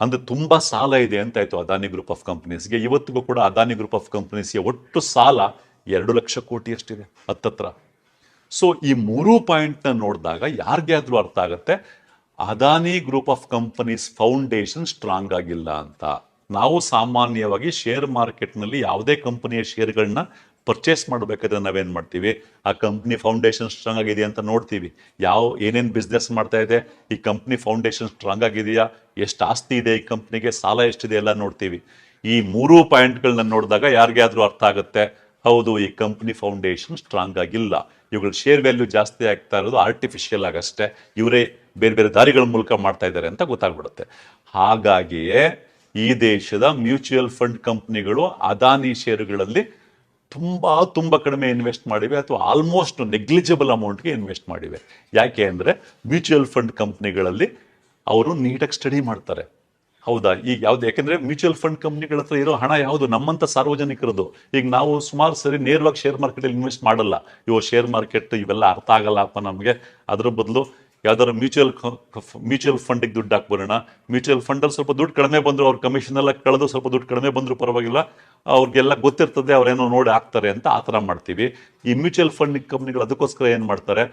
ಅಂದ್ರೆ ತುಂಬಾ ಸಾಲ ಇದೆ ಅಂತ ಆಯ್ತು ಅದಾನಿ ಗ್ರೂಪ್ ಆಫ್ ಕಂಪ್ನೀಸ್ಗೆ ಇವತ್ತಿಗೂ ಕೂಡ ಅದಾನಿ ಗ್ರೂಪ್ ಆಫ್ ಕಂಪ್ನೀಸ್ಗೆ ಒಟ್ಟು ಸಾಲ ಎರಡು ಲಕ್ಷ ಕೋಟಿ ಅಷ್ಟಿದೆ ಹತ್ತತ್ರ. ಸೊ ಈ ಮೂರು ಪಾಯಿಂಟ್ನ ನೋಡಿದಾಗ ಯಾರಿಗಾದ್ರೂ ಅರ್ಥ ಆಗುತ್ತೆ? Adani group of companies foundation strong ಆಗಿಲ್ಲ ಅಂತ. ನಾವು ಸಾಮಾನ್ಯವಾಗಿ ಶೇರ್ ಮಾರ್ಕೆಟ್ನಲ್ಲಿ ಯಾವುದೇ ಕಂಪನಿಯ ಶೇರ್ಗಳನ್ನ ಪರ್ಚೇಸ್ ಮಾಡಬೇಕಾದ್ರೆ ನಾವೇನು ಮಾಡ್ತೀವಿ? ಆ ಕಂಪ್ನಿ ಫೌಂಡೇಶನ್ ಸ್ಟ್ರಾಂಗ್ ಆಗಿದೆ ಅಂತ ನೋಡ್ತೀವಿ. ಯಾವ, ಏನೇನು ಬಿಸ್ನೆಸ್ ಮಾಡ್ತಾ ಇದೆ? ಈ ಕಂಪ್ನಿ ಫೌಂಡೇಶನ್ ಸ್ಟ್ರಾಂಗ್ ಆಗಿದೆಯಾ? ಎಷ್ಟು ಆಸ್ತಿ ಇದೆ ಈ ಕಂಪ್ನಿಗೆ? ಸಾಲ ಎಷ್ಟಿದೆ ಎಲ್ಲ ನೋಡ್ತೀವಿ. ಈ ಮೂರು ಪಾಯಿಂಟ್ಗಳನ್ನ ನೋಡಿದಾಗ ಯಾರಿಗಾದ್ರೂ ಅರ್ಥ ಆಗುತ್ತೆ? ಹೌದು, ಈ ಕಂಪ್ನಿ ಫೌಂಡೇಶನ್ ಸ್ಟ್ರಾಂಗ್ ಆಗಿಲ್ಲ. ಇವುಗಳ ಶೇರ್ ವ್ಯಾಲ್ಯೂ ಜಾಸ್ತಿ ಆಗ್ತಾ ಇರೋದು ಆರ್ಟಿಫಿಷಿಯಲ್ ಆಗಷ್ಟೇ. ಇವರೇ ಬೇರೆ ಬೇರೆ ದಾರಿಗಳ ಮೂಲಕ ಮಾಡ್ತಾ ಇದ್ದಾರೆ ಅಂತ ಗೊತ್ತಾಗ್ಬಿಡುತ್ತೆ. ಹಾಗಾಗಿಯೇ ಈ ದೇಶದ ಮ್ಯೂಚುವಲ್ ಫಂಡ್ ಕಂಪ್ನಿಗಳು ಅದಾನಿ ಷೇರುಗಳಲ್ಲಿ ತುಂಬ ತುಂಬ ಕಡಿಮೆ ಇನ್ವೆಸ್ಟ್ ಮಾಡಿವೆ ಅಥವಾ ಆಲ್ಮೋಸ್ಟ್ ನೆಗ್ಲಿಜಿಬಲ್ ಅಮೌಂಟ್ಗೆ ಇನ್ವೆಸ್ಟ್ ಮಾಡಿವೆ. ಯಾಕೆ ಅಂದರೆ ಮ್ಯೂಚುವಲ್ ಫಂಡ್ ಕಂಪ್ನಿಗಳಲ್ಲಿ ಅವರು ನೀಟಾಗಿ ಸ್ಟಡಿ ಮಾಡ್ತಾರೆ. ಹೌದಾ? ಈಗ ಯಾವ್ದು? ಯಾಕೆಂದ್ರೆ ಮ್ಯೂಚುವಲ್ ಫಂಡ್ ಕಂಪ್ನಿಗಳ ಹತ್ರ ಇರೋ ಹಣ ಯಾವುದು? ನಮ್ಮಂತ ಸಾರ್ವಜನಿಕರದು. ಈಗ ನಾವು ಸುಮಾರು ಸರಿ ನೇರವಾಗಿ ಶೇರ್ ಮಾರ್ಕೆಟಲ್ಲಿ ಇನ್ವೆಸ್ಟ್ ಮಾಡಲ್ಲ. ಇವು ಶೇರ್ ಮಾರ್ಕೆಟ್ ಇವೆಲ್ಲ ಅರ್ಥ ಆಗಲ್ಲಪ್ಪ ನಮಗೆ. ಅದ್ರ ಬದಲು ಯಾವ್ದಾದ್ರು ಮ್ಯೂಚುವಲ್ ಮ್ಯೂಚುವಲ್ ಫಂಡಿಗೆ ದುಡ್ಡು ಹಾಕ್ಬರೋಣ. ಮ್ಯೂಚುವಲ್ ಫಂಡಲ್ಲಿ ಸ್ವಲ್ಪ ದುಡ್ಡು ಕಡಿಮೆ ಬಂದ್ರು ಅವ್ರ ಕಮಿಷನ್ ಎಲ್ಲ ಕಳೆದು ಸ್ವಲ್ಪ ದುಡ್ಡು ಕಡಿಮೆ ಬಂದ್ರು ಪರವಾಗಿಲ್ಲ. ಅವ್ರಿಗೆಲ್ಲ ಗೊತ್ತಿರ್ತದೆ ಅವರೇನೋ ನೋಡಿ ಹಾಕ್ತಾರೆ ಅಂತ ಆ ಥರ ಮಾಡ್ತೀವಿ. ಈ ಮ್ಯೂಚುವಲ್ ಫಂಡ್ ಕಂಪ್ನಿಗಳು ಅದಕ್ಕೋಸ್ಕರ ಏನು ಮಾಡ್ತಾರೆ?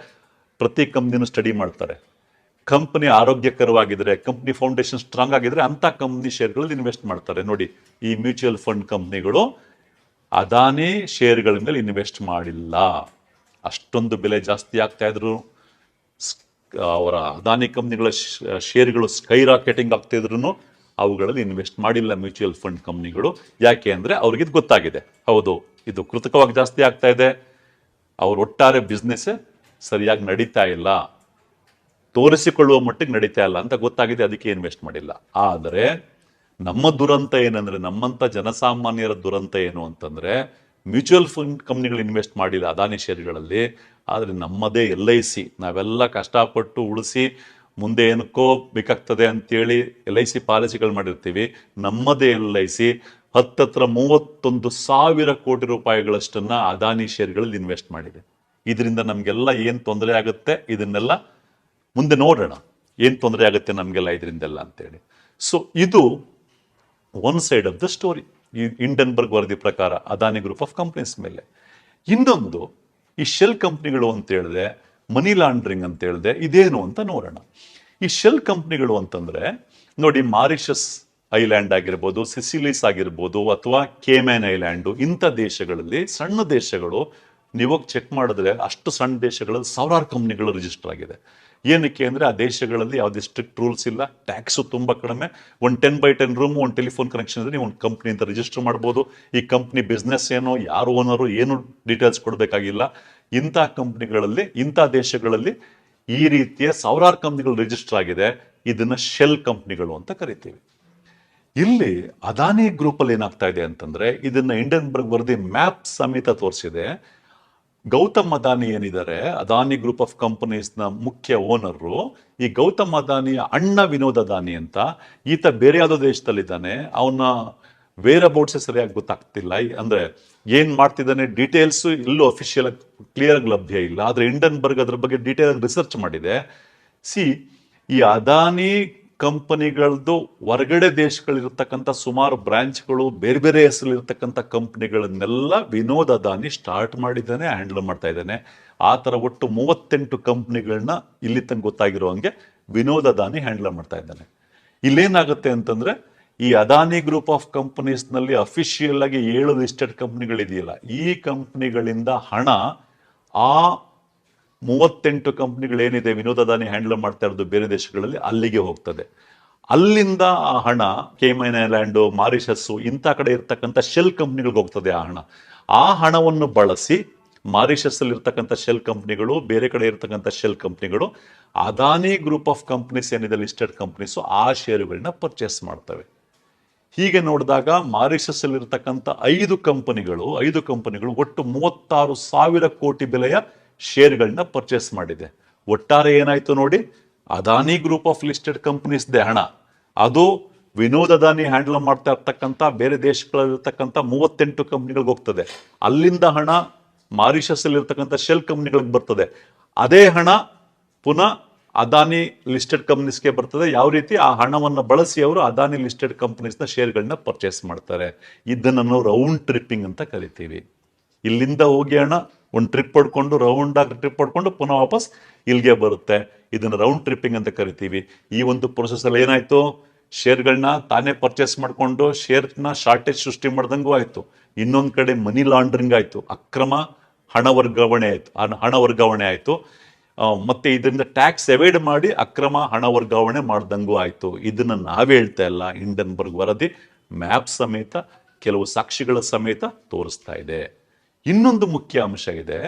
ಪ್ರತಿ ಕಂಪ್ನಿನೂ ಸ್ಟಡಿ ಮಾಡ್ತಾರೆ. ಕಂಪ್ನಿ ಆರೋಗ್ಯಕರವಾಗಿದ್ರೆ, ಕಂಪ್ನಿ ಫೌಂಡೇಶನ್ ಸ್ಟ್ರಾಂಗ್ ಆಗಿದ್ರೆ ಅಂತ ಕಂಪ್ನಿ ಶೇರ್ಗಳಲ್ಲಿ ಇನ್ವೆಸ್ಟ್ ಮಾಡ್ತಾರೆ. ನೋಡಿ, ಈ ಮ್ಯೂಚುವಲ್ ಫಂಡ್ ಕಂಪ್ನಿಗಳು ಅದಾನೇ ಶೇರ್ಗಳ ಮೇಲೆ ಇನ್ವೆಸ್ಟ್ ಮಾಡಿಲ್ಲ. ಅಷ್ಟೊಂದು ಬೆಲೆ ಜಾಸ್ತಿ ಆಗ್ತಾ ಇದ್ರು. ಅವರ ಅದಾನಿ ಕಂಪ್ನಿಗಳ ಶೇರ್ಗಳು ಸ್ಕೈ ರಾಕೆಟಿಂಗ್ ಆಗ್ತಿದ್ರು ಅವುಗಳಲ್ಲಿ ಇನ್ವೆಸ್ಟ್ ಮಾಡಿಲ್ಲ ಮ್ಯೂಚುವಲ್ ಫಂಡ್ ಕಂಪ್ನಿಗಳು. ಯಾಕೆ ಅಂದ್ರೆ ಅವ್ರಿಗೆ ಇದು ಗೊತ್ತಾಗಿದೆ. ಹೌದು, ಇದು ಕೃತಕವಾಗಿ ಜಾಸ್ತಿ ಆಗ್ತಾ ಇದೆ. ಅವ್ರ ಒಟ್ಟಾರೆ ಬಿಸ್ನೆಸ್ ಸರಿಯಾಗಿ ನಡೀತಾ ಇಲ್ಲ. ತೋರಿಸಿಕೊಳ್ಳುವ ಮಟ್ಟಿಗೆ ನಡೀತಾ ಇಲ್ಲ ಅಂತ ಗೊತ್ತಾಗಿದೆ, ಅದಕ್ಕೆ ಇನ್ವೆಸ್ಟ್ ಮಾಡಿಲ್ಲ. ಆದರೆ ನಮ್ಮ ದುರಂತ ಏನಂದ್ರೆ, ನಮ್ಮಂತ ಜನಸಾಮಾನ್ಯರ ದುರಂತ ಏನು ಅಂತಂದ್ರೆ ಮ್ಯೂಚುವಲ್ ಫಂಡ್ ಕಂಪ್ನಿಗಳು ಇನ್ವೆಸ್ಟ್ ಮಾಡಿಲ್ಲ ಅದಾನಿ ಶೇರ್ಗಳಲ್ಲಿ. ಆದರೆ ನಮ್ಮದೇ ಎಲ್ ಐ ಸಿ. ನಾವೆಲ್ಲ ಕಷ್ಟಪಟ್ಟು ಉಳಿಸಿ ಮುಂದೆ ಏನಕ್ಕೋ ಬೇಕಾಗ್ತದೆ ಅಂತೇಳಿ ಎಲ್ ಐ ಸಿ ಪಾಲಿಸಿಗಳು ಮಾಡಿರ್ತೀವಿ. ನಮ್ಮದೇ ಎಲ್ ಐ ಸಿ ಹತ್ತತ್ರ ಮೂವತ್ತೊಂದು ಸಾವಿರ ಕೋಟಿ ರೂಪಾಯಿಗಳಷ್ಟನ್ನ ಅದಾನಿ ಷೇರ್ಗಳಲ್ಲಿ ಇನ್ವೆಸ್ಟ್ ಮಾಡಿದೆ. ಇದರಿಂದ ನಮಗೆಲ್ಲ ಏನು ತೊಂದರೆ ಆಗುತ್ತೆ ಇದನ್ನೆಲ್ಲ ಮುಂದೆ ನೋಡೋಣ. ಏನು ತೊಂದರೆ ಆಗುತ್ತೆ ನಮಗೆಲ್ಲ ಇದರಿಂದೆಲ್ಲ ಅಂತೇಳಿ. ಸೊ ಇದು one side of the story ಈ ಇಂಡನ್ಬರ್ಗ್ ವರದಿ ಪ್ರಕಾರ ಅದಾನಿ ಗ್ರೂಪ್ ಆಫ್ ಕಂಪ್ನೀಸ್ ಮೇಲೆ. ಇನ್ನೊಂದು ಈ ಶೆಲ್ ಕಂಪ್ನಿಗಳು ಅಂತ ಹೇಳಿದ್ರೆ, ಮನಿ ಲಾಂಡ್ರಿಂಗ್ ಅಂತ ಹೇಳಿದೆ ಇದೇನು ಅಂತ ನೋಡೋಣ. ಈ ಶೆಲ್ ಕಂಪ್ನಿಗಳು ಅಂತಂದ್ರೆ, ನೋಡಿ ಮಾರಿಷಸ್ ಐಲ್ಯಾಂಡ್ ಆಗಿರ್ಬೋದು, ಸಿಸಿಲೀಸ್ ಆಗಿರ್ಬೋದು, ಅಥವಾ ಕೇಮ್ಯಾನ್ ಐಲ್ಯಾಂಡು, ಇಂಥ ದೇಶಗಳಲ್ಲಿ ಸಣ್ಣ ದೇಶಗಳು, ನೀವಾಗ ಚೆಕ್ ಮಾಡಿದ್ರೆ ಅಷ್ಟು ಸಣ್ಣ ದೇಶಗಳಲ್ಲಿ ಸಾವಿರಾರು ಕಂಪ್ನಿಗಳು ರಿಜಿಸ್ಟರ್ ಆಗಿದೆ. ಏನಕ್ಕೆ ಅಂದರೆ ಆ ದೇಶಗಳಲ್ಲಿ ಯಾವುದೇ ಸ್ಟ್ರಿಕ್ಟ್ ರೂಲ್ಸ್ ಇಲ್ಲ. ಟ್ಯಾಕ್ಸು ತುಂಬ ಕಡಿಮೆ. ಒಂದು ಟೆನ್ ಬೈ ಟೆನ್ ರೂಮ್ ಒಂದು ಟೆಲಿಫೋನ್ ಕನೆಕ್ಷನ್ ಇದ್ರೆ ನೀವು ಒಂದು ಕಂಪ್ನಿಯಿಂದ ರಿಜಿಸ್ಟರ್ ಮಾಡ್ಬೋದು. ಈ ಕಂಪ್ನಿ ಬಿಸ್ನೆಸ್ ಏನು, ಯಾರು ಓನರು ಏನು ಡೀಟೇಲ್ಸ್ ಕೊಡಬೇಕಾಗಿಲ್ಲ. ಇಂಥ ಕಂಪ್ನಿಗಳಲ್ಲಿ ಇಂಥ ದೇಶಗಳಲ್ಲಿ ಈ ರೀತಿಯ ಸಾವಿರಾರು ಕಂಪ್ನಿಗಳು ರಿಜಿಸ್ಟರ್ ಆಗಿದೆ. ಇದನ್ನು ಶೆಲ್ ಕಂಪ್ನಿಗಳು ಅಂತ ಕರಿತೀವಿ. ಇಲ್ಲಿ ಅದಾನಿ ಗ್ರೂಪಲ್ಲಿ ಏನಾಗ್ತಾ ಇದೆ ಅಂತಂದ್ರೆ, ಇದನ್ನ ಇಂಡನ್ಬರ್ಗ್ ವರದಿ ಮ್ಯಾಪ್ ಸಮೇತ ತೋರಿಸಿದೆ. ಗೌತಮ್ ಅದಾನಿ ಏನಿದ್ದಾರೆ, ಅದಾನಿ ಗ್ರೂಪ್ ಆಫ್ ಕಂಪನೀಸ್ನ ಮುಖ್ಯ ಓನರು ಈ ಗೌತಮ್ ಅದಾನಿಯ ಅಣ್ಣ ವಿನೋದ್ ಅದಾನಿ ಅಂತ, ಈತ ಬೇರೆ ಯಾವುದೋ ದೇಶದಲ್ಲಿದ್ದಾನೆ, ಅವನ ವೇರ್ ಸರಿಯಾಗಿ ಗೊತ್ತಾಗ್ತಿಲ್ಲ. ಅಂದರೆ ಏನ್ ಮಾಡ್ತಿದ್ದಾನೆ ಡೀಟೇಲ್ಸ್ ಎಲ್ಲೂ ಅಫಿಷಿಯಲ್ ಕ್ಲಿಯರ್ ಆಗಿ ಲಭ್ಯ ಇಲ್ಲ. ಆದ್ರೆ ಇಂಡನ್ಬರ್ಗ್ ಅದ್ರ ಬಗ್ಗೆ ಡೀಟೇಲ್ ಆಗಿ ರಿಸರ್ಚ್ ಮಾಡಿದೆ. ಸಿ ಈ ಅದಾನಿ ಕಂಪನಿಗಳದ್ದು ಹೊರಗಡೆ ದೇಶಗಳಿರ್ತಕ್ಕಂಥ ಸುಮಾರು ಬ್ರಾಂಚ್ಗಳು ಬೇರೆ ಬೇರೆ ಹೆಸರಲ್ಲಿರ್ತಕ್ಕಂಥ ಕಂಪ್ನಿಗಳನ್ನೆಲ್ಲ ವಿನೋದ ಅದಾನಿ ಸ್ಟಾರ್ಟ್ ಮಾಡಿದ್ದಾನೆ, ಹ್ಯಾಂಡಲ್ ಮಾಡ್ತಾ ಇದ್ದಾನೆ. ಆ ಥರ ಒಟ್ಟು ಮೂವತ್ತೆಂಟು ಕಂಪ್ನಿಗಳನ್ನ ಇಲ್ಲಿ ತನಕ ಗೊತ್ತಾಗಿರೋ ಹಂಗೆ ವಿನೋದ ಅದಾನಿ ಹ್ಯಾಂಡಲ್ ಮಾಡ್ತಾ ಇದ್ದಾನೆ. ಇಲ್ಲೇನಾಗುತ್ತೆ ಅಂತಂದ್ರೆ ಈ ಅದಾನಿ ಗ್ರೂಪ್ ಆಫ್ ಕಂಪನೀಸ್ನಲ್ಲಿ ಅಫಿಷಿಯಲ್ ಆಗಿ ಏಳು ಲಿಸ್ಟೆಡ್ ಕಂಪ್ನಿಗಳಿದೆಯಲ್ಲ, ಈ ಕಂಪ್ನಿಗಳಿಂದ ಹಣ ಆ ಮೂವತ್ತೆಂಟು ಕಂಪ್ನಿಗಳೇನಿದೆ, ವಿನೋದ ಅದಾನಿ ಹ್ಯಾಂಡಲ್ ಮಾಡ್ತಾ ಇರೋದು ಬೇರೆ ದೇಶಗಳಲ್ಲಿ ಅಲ್ಲಿಗೆ ಹೋಗ್ತದೆ. ಅಲ್ಲಿಂದ ಆ ಹಣ ಕೇಮೈನ್ ಐಲ್ಯಾಂಡು ಮಾರಿಷಸ್ಸು ಇಂಥ ಕಡೆ ಇರ್ತಕ್ಕಂಥ ಶೆಲ್ ಕಂಪ್ನಿಗಳಿಗೆ ಹೋಗ್ತದೆ ಆ ಹಣ. ಆ ಹಣವನ್ನು ಬಳಸಿ ಮಾರಿಷಸ್ ಅಲ್ಲಿ ಇರ್ತಕ್ಕಂಥ ಶೆಲ್ ಕಂಪ್ನಿಗಳು ಬೇರೆ ಕಡೆ ಇರ್ತಕ್ಕಂಥ ಶೆಲ್ ಕಂಪ್ನಿಗಳು ಅದಾನಿ ಗ್ರೂಪ್ ಆಫ್ ಕಂಪ್ನೀಸ್ ಏನಿದೆ ಲಿಸ್ಟೆಡ್ ಕಂಪ್ನೀಸು ಆ ಷೇರುಗಳನ್ನ ಪರ್ಚೇಸ್ ಮಾಡ್ತವೆ. ಹೀಗೆ ನೋಡಿದಾಗ ಮಾರಿಷಸ್ ಇರ್ತಕ್ಕಂಥ ಐದು ಕಂಪನಿಗಳು ಐದು ಕಂಪನಿಗಳು ಒಟ್ಟು ಮೂವತ್ತಾರು ಸಾವಿರ ಕೋಟಿ ಬೆಲೆಯ ಶೇರ್ಗಳನ್ನ ಪರ್ಚೇಸ್ ಮಾಡಿದೆ. ಒಟ್ಟಾರೆ ಏನಾಯ್ತು ನೋಡಿ ಅದಾನಿ ಗ್ರೂಪ್ ಆಫ್ ಲಿಸ್ಟೆಡ್ ಕಂಪನೀಸ್ದೆ ಹಣ. ಅದು ವಿನೋದ್ ಅದಾನಿ ಹ್ಯಾಂಡಲ್ ಮಾಡ್ತಾ ಇರ್ತಕ್ಕಂಥ, ಬೇರೆ ದೇಶಗಳಲ್ಲಿರ್ತಕ್ಕಂಥ ಮೂವತ್ತೆಂಟು ಕಂಪ್ನಿಗಳಿಗೆ ಹೋಗ್ತದೆ. ಅಲ್ಲಿಂದ ಹಣ ಮಾರಿಷಸ್ ಇರ್ತಕ್ಕಂಥ ಶೆಲ್ ಕಂಪ್ನಿಗಳಿಗೆ ಬರ್ತದೆ. ಅದೇ ಹಣ ಪುನಃ ಅದಾನಿ ಲಿಸ್ಟೆಡ್ ಕಂಪ್ನೀಸ್ಗೆ ಬರ್ತದೆ. ಯಾವ ರೀತಿ? ಆ ಹಣವನ್ನು ಬಳಸಿ ಅವರು ಅದಾನಿ ಲಿಸ್ಟೆಡ್ ಕಂಪ್ನೀಸ್ನ ಶೇರ್ಗಳನ್ನ ಪರ್ಚೇಸ್ ಮಾಡ್ತಾರೆ. ಇದನ್ನು ನಾವು ರೌಂಡ್ ಟ್ರಿಪ್ಪಿಂಗ್ ಅಂತ ಕರಿತೀವಿ. ಇಲ್ಲಿಂದ ಹೋಗಿ ಹಣ ಒಂದು ಟ್ರಿಪ್ ಹೊಡ್ಕೊಂಡು ರೌಂಡ್ ಆಗಿ ಟ್ರಿಪ್ ಹೊಡ್ಕೊಂಡು ಪುನಃ ವಾಪಸ್ ಇಲ್ಲಿಗೆ ಬರುತ್ತೆ. ಇದನ್ನು ರೌಂಡ್ ಟ್ರಿಪ್ಪಿಂಗ್ ಅಂತ ಕರಿತೀವಿ. ಈ ಒಂದು ಪ್ರೊಸೆಸಲ್ಲಿ ಏನಾಯಿತು? ಶೇರ್ಗಳನ್ನ ತಾನೇ ಪರ್ಚೇಸ್ ಮಾಡಿಕೊಂಡು ಶೇರ್ನ ಶಾರ್ಟೇಜ್ ಸೃಷ್ಟಿ ಮಾಡ್ದಂಗೂ ಆಯಿತು. ಇನ್ನೊಂದು ಕಡೆ ಮನಿ ಲಾಂಡ್ರಿಂಗ್ ಆಯಿತು. ಅಕ್ರಮ ಹಣ ವರ್ಗಾವಣೆ ಆಯಿತು. ಹಣ- ವರ್ಗಾವಣೆ ಆಯಿತು. ಮತ್ತು ಇದರಿಂದ ಟ್ಯಾಕ್ಸ್ ಎವೈಡ್ ಮಾಡಿ ಅಕ್ರಮ ಹಣ ವರ್ಗಾವಣೆ ಮಾಡ್ದಂಗೂ ಆಯಿತು. ಇದನ್ನು ನಾವೇ ಹೇಳ್ತಾ ಇಲ್ಲ. ಹಿಂಡನ್ಬರ್ಗ್ ವರದಿ ಮ್ಯಾಪ್ ಸಮೇತ, ಕೆಲವು ಸಾಕ್ಷಿಗಳ ಸಮೇತ ತೋರಿಸ್ತಾ ಇದೆ. ಇನ್ನೊಂದು ಮುಖ್ಯ ಅಂಶ ಇದೆ.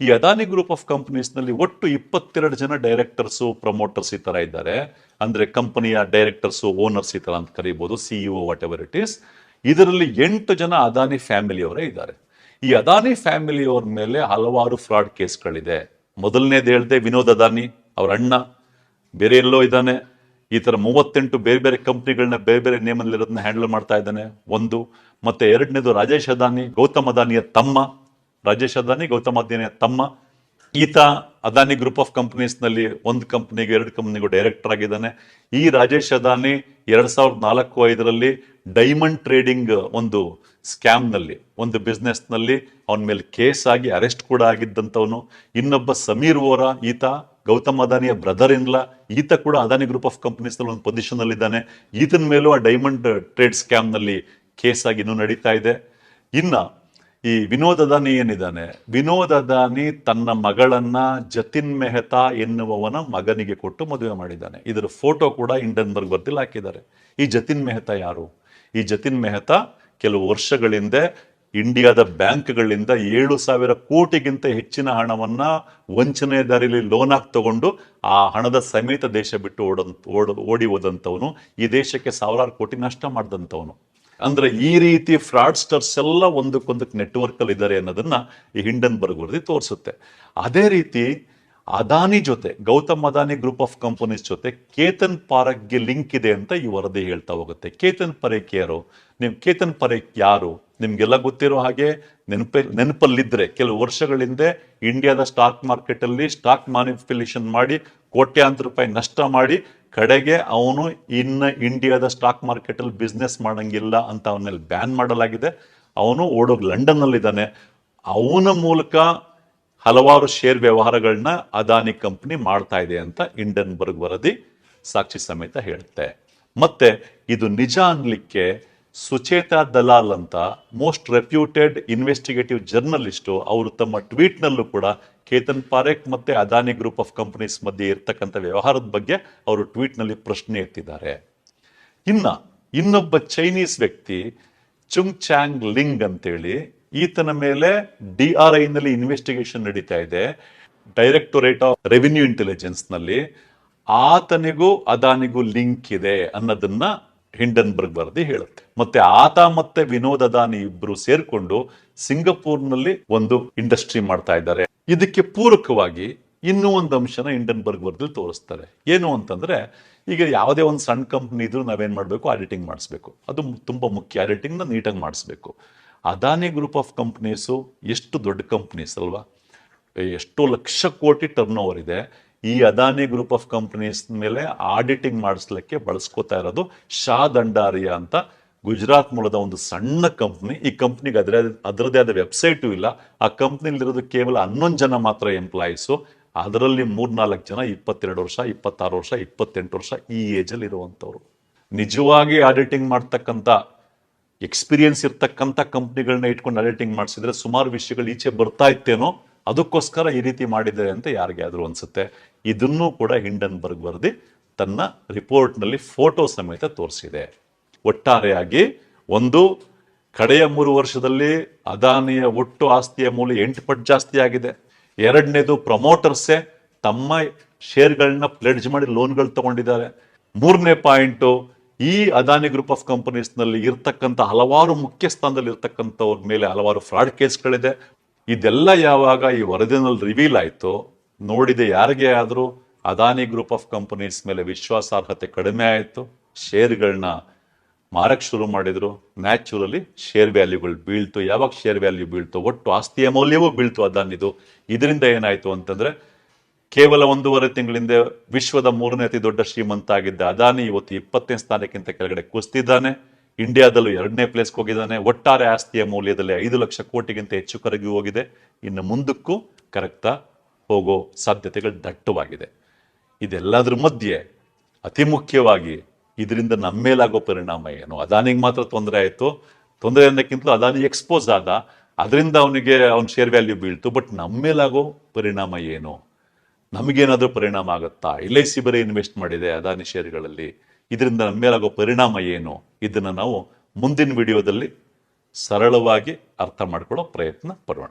ಈ ಅದಾನಿ ಗ್ರೂಪ್ ಆಫ್ ಕಂಪನೀಸ್ನಲ್ಲಿ ಒಟ್ಟು ಇಪ್ಪತ್ತೆರಡು ಜನ ಡೈರೆಕ್ಟರ್ಸು ಪ್ರಮೋಟರ್ಸ್ ಈ ಥರ ಇದ್ದಾರೆ. ಅಂದ್ರೆ ಕಂಪನಿಯ ಡೈರೆಕ್ಟರ್ಸು ಓನರ್ಸ್ ಈ ಥರ ಅಂತ ಕರೀಬಹುದು CEO whatever it is ಇದರಲ್ಲಿ ಎಂಟು ಜನ ಅದಾನಿ ಫ್ಯಾಮಿಲಿಯವರೇ ಇದ್ದಾರೆ. ಈ ಅದಾನಿ ಫ್ಯಾಮಿಲಿಯವರ ಮೇಲೆ ಹಲವಾರು ಫ್ರಾಡ್ ಕೇಸ್ಗಳಿದೆ. ಮೊದಲನೇದು ಹೇಳ್ದೆ ವಿನೋದ್ ಅದಾನಿ ಅವ್ರ ಅಣ್ಣ, ಬೇರೆ ಎಲ್ಲೋ ಇದ್ದಾನೆ. ಈ ಥರ ಮೂವತ್ತೆಂಟು ಬೇರೆ ಬೇರೆ ಕಂಪ್ನಿಗಳನ್ನ ಬೇರೆ ಬೇರೆ ನೇಮಲ್ಲಿರೋದನ್ನ ಹ್ಯಾಂಡಲ್ ಮಾಡ್ತಾ ಇದ್ದಾನೆ, ಒಂದು. ಮತ್ತೆ ಎರಡನೇದು ರಾಜೇಶ್ ಅದಾನಿ ಗೌತಮ್ ಅದಾನಿಯ ತಮ್ಮ. ರಾಜೇಶ್ ಅದಾನಿ, ಗೌತಮ್ ಅದಾನಿ, ತಮ್ಮ ಈತ ಅದಾನಿ ಗ್ರೂಪ್ ಆಫ್ ಕಂಪನೀಸ್ನಲ್ಲಿ ಒಂದು ಕಂಪ್ನಿಗೆ ಎರಡು ಕಂಪ್ನಿಗೂ ಡೈರೆಕ್ಟರ್ ಆಗಿದ್ದಾನೆ. ಈ ರಾಜೇಶ್ ಅದಾನಿ ಎರಡು ಸಾವಿರದ ನಾಲ್ಕು ಐದರಲ್ಲಿ ಡೈಮಂಡ್ ಟ್ರೇಡಿಂಗ್ ಒಂದು ಸ್ಕ್ಯಾಮ್ನಲ್ಲಿ, ಒಂದು ಬಿಸ್ನೆಸ್ನಲ್ಲಿ ಅವನ ಮೇಲೆ ಕೇಸ್ ಆಗಿ ಅರೆಸ್ಟ್ ಕೂಡ ಆಗಿದ್ದಂಥವನು. ಇನ್ನೊಬ್ಬ ಸಮೀರ್ ವೋರಾ, ಈತ ಗೌತಮ್ ಅದಾನಿಯ ಬ್ರದರ್ ಇನ್ಲ ಈತ ಕೂಡ ಅದಾನಿ ಗ್ರೂಪ್ ಆಫ್ ಕಂಪನೀಸ್ನಲ್ಲಿ ಒಂದು ಪೊಸಿಷನ್ ಅಲ್ಲಿ ಇದ್ದಾನೆ ಈತನ ಮೇಲೂ ಆ ಡೈಮಂಡ್ ಟ್ರೇಡ್ ಸ್ಕ್ಯಾಮ್ನಲ್ಲಿ ಕೇಸ್ ಆಗಿ ಇನ್ನೂ ನಡೀತಾ ಇದೆ. ಇನ್ನ ಈ ವಿನೋದ್ ಅದಾನಿ ಏನಿದ್ದಾನೆ? ವಿನೋದ್ ಅದಾನಿ ತನ್ನ ಮಗಳನ್ನ ಜತಿನ್ ಮೆಹ್ತಾ ಎನ್ನುವವನ ಮಗನಿಗೆ ಕೊಟ್ಟು ಮದುವೆ ಮಾಡಿದ್ದಾನೆ. ಇದರ ಫೋಟೋ ಕೂಡ ಇಂಡನ್ಬರ್ಗ್ ಬರ್ದಿಲ್ ಹಾಕಿದ್ದಾರೆ. ಈ ಜತಿನ್ ಮೆಹ್ತಾ ಯಾರು? ಈ ಜತಿನ್ ಮೆಹ್ತಾ ಕೆಲವು ವರ್ಷಗಳಿಂದ ಇಂಡಿಯಾದ ಬ್ಯಾಂಕ್ಗಳಿಂದ ಏಳು ಸಾವಿರ ಕೋಟಿಗಿಂತ ಹೆಚ್ಚಿನ ಹಣವನ್ನ ವಂಚನೆ ದಾರಿಲಿ ಲೋನ್ ಆಗಿ ತಗೊಂಡು ಆ ಹಣದ ಸಮೇತ ದೇಶ ಬಿಟ್ಟು ಓಡ, ಓಡಿ ಹೋದಂಥವನು. ಈ ದೇಶಕ್ಕೆ ಸಾವಿರಾರು ಕೋಟಿ ನಷ್ಟ ಮಾಡಿದಂಥವನು. ಅಂದ್ರೆ ಈ ರೀತಿ ಫ್ರಾಡ್ಸ್ಟರ್ಸ್ ಎಲ್ಲ ಒಂದಕ್ಕೊಂದಕ್ಕೆ ನೆಟ್ವರ್ಕ್ ಅಲ್ಲಿ ಇದ್ದಾರೆ ಅನ್ನೋದನ್ನ ಈ ಹಿಂಡನ್ಬರ್ಗ್ ವರದಿ ತೋರಿಸುತ್ತೆ. ಅದೇ ರೀತಿ ಅದಾನಿ ಜೊತೆ, Gautam Adani group of companies ಜೊತೆ ಕೇತನ್ ಪಾರಕ್ಗೆ ಲಿಂಕ್ ಇದೆ ಅಂತ ಈ ವರದಿ ಹೇಳ್ತಾ ಹೋಗುತ್ತೆ. ಕೇತನ್ ಪರೇಖ್ ಯಾರು? ನಿಮ್ ಕೇತನ್ ಪರೇಖ್ ಯಾರು? ನಿಮ್ಗೆಲ್ಲ ಗೊತ್ತಿರೋ ಹಾಗೆ ನೆನಪ, ನೆನಪಲ್ಲಿದ್ರೆ ಕೆಲವು ವರ್ಷಗಳಿಂದ ಇಂಡಿಯಾದ ಸ್ಟಾಕ್ ಮಾರ್ಕೆಟ್ ಅಲ್ಲಿ ಸ್ಟಾಕ್ ಮ್ಯಾನಿಫಿಲೇಷನ್ ಮಾಡಿ ಕೋಟ್ಯಾಂತರ ರೂಪಾಯಿ ನಷ್ಟ ಮಾಡಿ ಕಡೆಗೆ ಅವನು ಇನ್ನು ಇಂಡಿಯಾದ ಸ್ಟಾಕ್ ಮಾರ್ಕೆಟ್ ಅಲ್ಲಿ ಬಿಸ್ನೆಸ್ ಮಾಡಂಗಿಲ್ಲ ಅಂತ ಅವನಲ್ಲಿ ಬ್ಯಾನ್ ಮಾಡಲಾಗಿದೆ. ಅವನು ಓಡೋಗಿ ಲಂಡನ್ ಅಲ್ಲಿದ್ದಾನೆ ಅವನ ಮೂಲಕ ಹಲವಾರು ಶೇರ್ ವ್ಯವಹಾರಗಳನ್ನ ಅದಾನಿ ಕಂಪನಿ ಮಾಡ್ತಾ ಇದೆ ಅಂತ ಇಂಡನ್ಬರ್ಗ್ ವರದಿ ಸಾಕ್ಷಿ ಸಮೇತ ಹೇಳುತ್ತೆ ಮತ್ತೆ ಇದು ನಿಜ ಅನ್ಲಿಕ್ಕೆ ಸುಚೇತಾ ದಲಾಲ್ ಅಂತ ಮೋಸ್ಟ್ ರೆಪ್ಯೂಟೆಡ್ ಇನ್ವೆಸ್ಟಿಗೇಟಿವ್ ಜರ್ನಲಿಸ್ಟು ಅವರು ತಮ್ಮ ಟ್ವೀಟ್ನಲ್ಲೂ ಕೂಡ ಕೇತನ್ ಪಾರೇಖ್ ಮತ್ತೆ ಅದಾನಿ ಗ್ರೂಪ್ ಆಫ್ ಕಂಪನೀಸ್ ಮಧ್ಯೆ ಇರ್ತಕ್ಕಂಥ ವ್ಯವಹಾರದ ಬಗ್ಗೆ ಅವರು ಟ್ವೀಟ್ನಲ್ಲಿ ಪ್ರಶ್ನೆ ಎತ್ತಿದ್ದಾರೆ. ಇನ್ನ ಇನ್ನೊಬ್ಬ ಚೈನೀಸ್ ವ್ಯಕ್ತಿ ಚುಂಗ್ ಚಾಂಗ್ ಲಿಂಗ್ ಅಂತೇಳಿ ಈತನ ಮೇಲೆ ಡಿ ಆರ್ ಐನಲ್ಲಿ ನಲ್ಲಿ ಇನ್ವೆಸ್ಟಿಗೇಷನ್ ನಡೀತಾ ಇದೆ. ಡೈರೆಕ್ಟೊರೇಟ್ ಆಫ್ ರೆವಿನ್ಯೂ ಇಂಟೆಲಿಜೆನ್ಸ್ನಲ್ಲಿ ಆತನಿಗೂ ಅದಾನಿಗೂ ಲಿಂಕ್ ಇದೆ ಅನ್ನೋದನ್ನ ಹಿಂಡನ್ಬರ್ಗ್ ವರದಿ ಹೇಳುತ್ತೆ. ಮತ್ತೆ ಆತ ಮತ್ತೆ ವಿನೋದ್ ಅದಾನಿ ಇಬ್ರು ಸೇರ್ಕೊಂಡು ಸಿಂಗಪೂರ್ನಲ್ಲಿ ಒಂದು ಇಂಡಸ್ಟ್ರಿ ಮಾಡ್ತಾ ಇದ್ದಾರೆ. ಇದಕ್ಕೆ ಪೂರಕವಾಗಿ ಇನ್ನೂ ಒಂದು ಅಂಶನ ಇಂಡನ್ಬರ್ಗ್ ವರ್ಗದಲ್ಲಿ ತೋರಿಸ್ತಾರೆ. ಏನು ಅಂತಂದರೆ, ಈಗ ಯಾವುದೇ ಒಂದು ಸಣ್ಣ ಕಂಪ್ನಿ ಇದ್ರೂ ನಾವೇನು ಮಾಡಬೇಕು? ಆಡಿಟಿಂಗ್ ಮಾಡಿಸ್ಬೇಕು. ಅದು ತುಂಬ ಮುಖ್ಯ. ಆಡಿಟಿಂಗ್ನ ನೀಟಾಗಿ ಮಾಡಿಸ್ಬೇಕು. ಅದಾನಿ ಗ್ರೂಪ್ ಆಫ್ ಕಂಪ್ನೀಸು ಎಷ್ಟು ದೊಡ್ಡ ಕಂಪ್ನೀಸ್ ಅಲ್ವಾ? ಎಷ್ಟೋ ಲಕ್ಷ ಕೋಟಿ ಟರ್ನ್ ಓವರ್ ಇದೆ. ಈ ಅದಾನಿ ಗ್ರೂಪ್ ಆಫ್ ಕಂಪ್ನೀಸ್ ಮೇಲೆ ಆಡಿಟಿಂಗ್ ಮಾಡಿಸ್ಲಿಕ್ಕೆ ಬಳಸ್ಕೋತಾ ಇರೋದು ಶಾ ದಂಡಾರಿಯಾ ಅಂತ ಗುಜರಾತ್ ಮೂಲದ ಒಂದು ಸಣ್ಣ ಕಂಪ್ನಿ, ಈ ಕಂಪ್ನಿಗೆ ಅದರ ಅದರದೇ ಆದ ವೆಬ್ಸೈಟು ಇಲ್ಲ. ಆ ಕಂಪ್ನಿಲಿರೋದು ಕೇವಲ ಹನ್ನೊಂದು ಜನ ಮಾತ್ರ ಎಂಪ್ಲಾಯೀಸು ಅದರಲ್ಲಿ ಮೂರ್ನಾಲ್ಕು ಜನ ಇಪ್ಪತ್ತೆರಡು ವರ್ಷ, ಇಪ್ಪತ್ತಾರು ವರ್ಷ, ಇಪ್ಪತ್ತೆಂಟು ವರ್ಷ ಈ ಏಜಲ್ಲಿ ಇರುವಂಥವ್ರು. ನಿಜವಾಗಿ ಆಡಿಟಿಂಗ್ ಮಾಡ್ತಕ್ಕಂಥ ಎಕ್ಸ್ಪೀರಿಯನ್ಸ್ ಇರ್ತಕ್ಕಂಥ ಕಂಪ್ನಿಗಳನ್ನ ಇಟ್ಕೊಂಡು ಆಡಿಟಿಂಗ್ ಮಾಡಿಸಿದ್ರೆ ಸುಮಾರು ವಿಷಯಗಳು ಈಚೆ ಬರ್ತಾ ಇತ್ತೇನೋ, ಅದಕ್ಕೋಸ್ಕರ ಈ ರೀತಿ ಮಾಡಿದ್ದಾರೆ ಅಂತ ಯಾರಿಗೆ ಆದರೂ ಅನಿಸುತ್ತೆ. ಇದನ್ನೂ ಕೂಡ ಹಿಂಡನ್ಬರ್ಗ್ ವರದಿ ತನ್ನ ರಿಪೋರ್ಟ್ನಲ್ಲಿ ಫೋಟೋ ಸಮೇತ ತೋರಿಸಿದೆ. ಒಟ್ಟಾರೆಯಾಗಿ ಒಂದು ಕಡೆಯ ಮೂರು ವರ್ಷದಲ್ಲಿ ಅದಾನಿಯ ಒಟ್ಟು ಆಸ್ತಿಯ ಮೌಲ್ಯ ಎಂಟು ಪಟ್ಟು ಜಾಸ್ತಿ ಆಗಿದೆ. ಎರಡನೇದು ಪ್ರಮೋಟರ್ಸೇ ತಮ್ಮ ಶೇರ್ಗಳನ್ನ ಪ್ಲೆಡ್ಜ್ ಮಾಡಿ ಲೋನ್ಗಳು ತಗೊಂಡಿದ್ದಾರೆ. ಮೂರನೇ ಪಾಯಿಂಟು ಈ ಅದಾನಿ ಗ್ರೂಪ್ ಆಫ್ ಕಂಪನೀಸ್ನಲ್ಲಿ ಇರ್ತಕ್ಕಂಥ ಹಲವಾರು ಮುಖ್ಯ ಸ್ಥಾನದಲ್ಲಿ ಇರ್ತಕ್ಕಂಥವ್ರ ಮೇಲೆ ಹಲವಾರು ಫ್ರಾಡ್ ಕೇಸ್ಗಳಿದೆ. ಇದೆಲ್ಲ ಯಾವಾಗ ಈ ವರದಿನಲ್ಲಿ ರಿವೀಲ್ ಆಯಿತು ನೋಡಿದೆ ಯಾರಿಗೆ ಆದರೂ ಅದಾನಿ ಗ್ರೂಪ್ ಆಫ್ ಕಂಪನೀಸ್ ಮೇಲೆ ವಿಶ್ವಾಸಾರ್ಹತೆ ಕಡಿಮೆ ಆಯಿತು. ಶೇರ್ಗಳನ್ನ ಮಾರಕ್ ಶುರು ಮಾಡಿದ್ರು ನ್ಯಾಚುರಲಿ ಶೇರ್ ವ್ಯಾಲ್ಯೂಗಳು ಬೀಳ್ತು. ಯಾವಾಗ ಶೇರ್ ವ್ಯಾಲ್ಯೂ ಬೀಳ್ತು ಒಟ್ಟು ಆಸ್ತಿಯ ಮೌಲ್ಯವೂ ಬೀಳ್ತು ಅದಾನಿದು ಇದರಿಂದ ಏನಾಯ್ತು ಅಂತಂದ್ರೆ, ಕೇವಲ ಒಂದೂವರೆ ತಿಂಗಳಿಂದ ವಿಶ್ವದ ಮೂರನೇ ಅತಿ ದೊಡ್ಡ ಶ್ರೀಮಂತ ಆಗಿದ್ದ ಅದಾನಿ ಇವತ್ತು ಇಪ್ಪತ್ತನೇ ಸ್ಥಾನಕ್ಕಿಂತ ಕೆಳಗಡೆ ಕುಸ್ತಿದ್ದಾನೆ. ಇಂಡಿಯಾದಲ್ಲೂ ಎರಡನೇ ಪ್ಲೇಸ್ಗೆ ಹೋಗಿದ್ದಾನೆ. ಒಟ್ಟಾರೆ ಆಸ್ತಿಯ ಮೌಲ್ಯದಲ್ಲಿ ಐದು ಲಕ್ಷ ಕೋಟಿಗಿಂತ ಹೆಚ್ಚು ಕರಗಿ ಹೋಗಿದೆ. ಇನ್ನು ಮುಂದಕ್ಕೂ ಕರಗ್ತಾ ಹೋಗೋ ಸಾಧ್ಯತೆಗಳು ದಟ್ಟವಾಗಿದೆ. ಇದೆಲ್ಲದರ ಮಧ್ಯೆ ಅತಿ ಮುಖ್ಯವಾಗಿ ಇದರಿಂದ ನಮ್ಮ ಮೇಲಾಗೋ ಪರಿಣಾಮ ಏನು? ಅದಾನಿಗೆ ಮಾತ್ರ ತೊಂದರೆ ಆಯಿತು. ತೊಂದರೆ ಅನ್ನೋಕ್ಕಿಂತಲೂ ಅದಾನಿ ಎಕ್ಸ್ಪೋಸ್ ಆದ. ಅದರಿಂದ ಅವನಿಗೆ ಅವನ ಶೇರ್ ವ್ಯಾಲ್ಯೂ ಬೀಳ್ತು. ಬಟ್ ನಮ್ಮ ಮೇಲಾಗೋ ಪರಿಣಾಮ ಏನು? ನಮಗೇನಾದರೂ ಪರಿಣಾಮ ಆಗುತ್ತಾ? ಎಲ್ ಐ ಸಿ ಬರೀ ಇನ್ವೆಸ್ಟ್ ಮಾಡಿದೆ ಅದಾನಿ ಶೇರ್ಗಳಲ್ಲಿ ಇದರಿಂದ ನಮ್ಮ ಮೇಲಾಗೋ ಪರಿಣಾಮ ಏನು? ಇದನ್ನು ನಾವು ಮುಂದಿನ ವಿಡಿಯೋದಲ್ಲಿ ಸರಳವಾಗಿ ಅರ್ಥ ಮಾಡ್ಕೊಳ್ಳೋ ಪ್ರಯತ್ನ ಪಡೋಣ.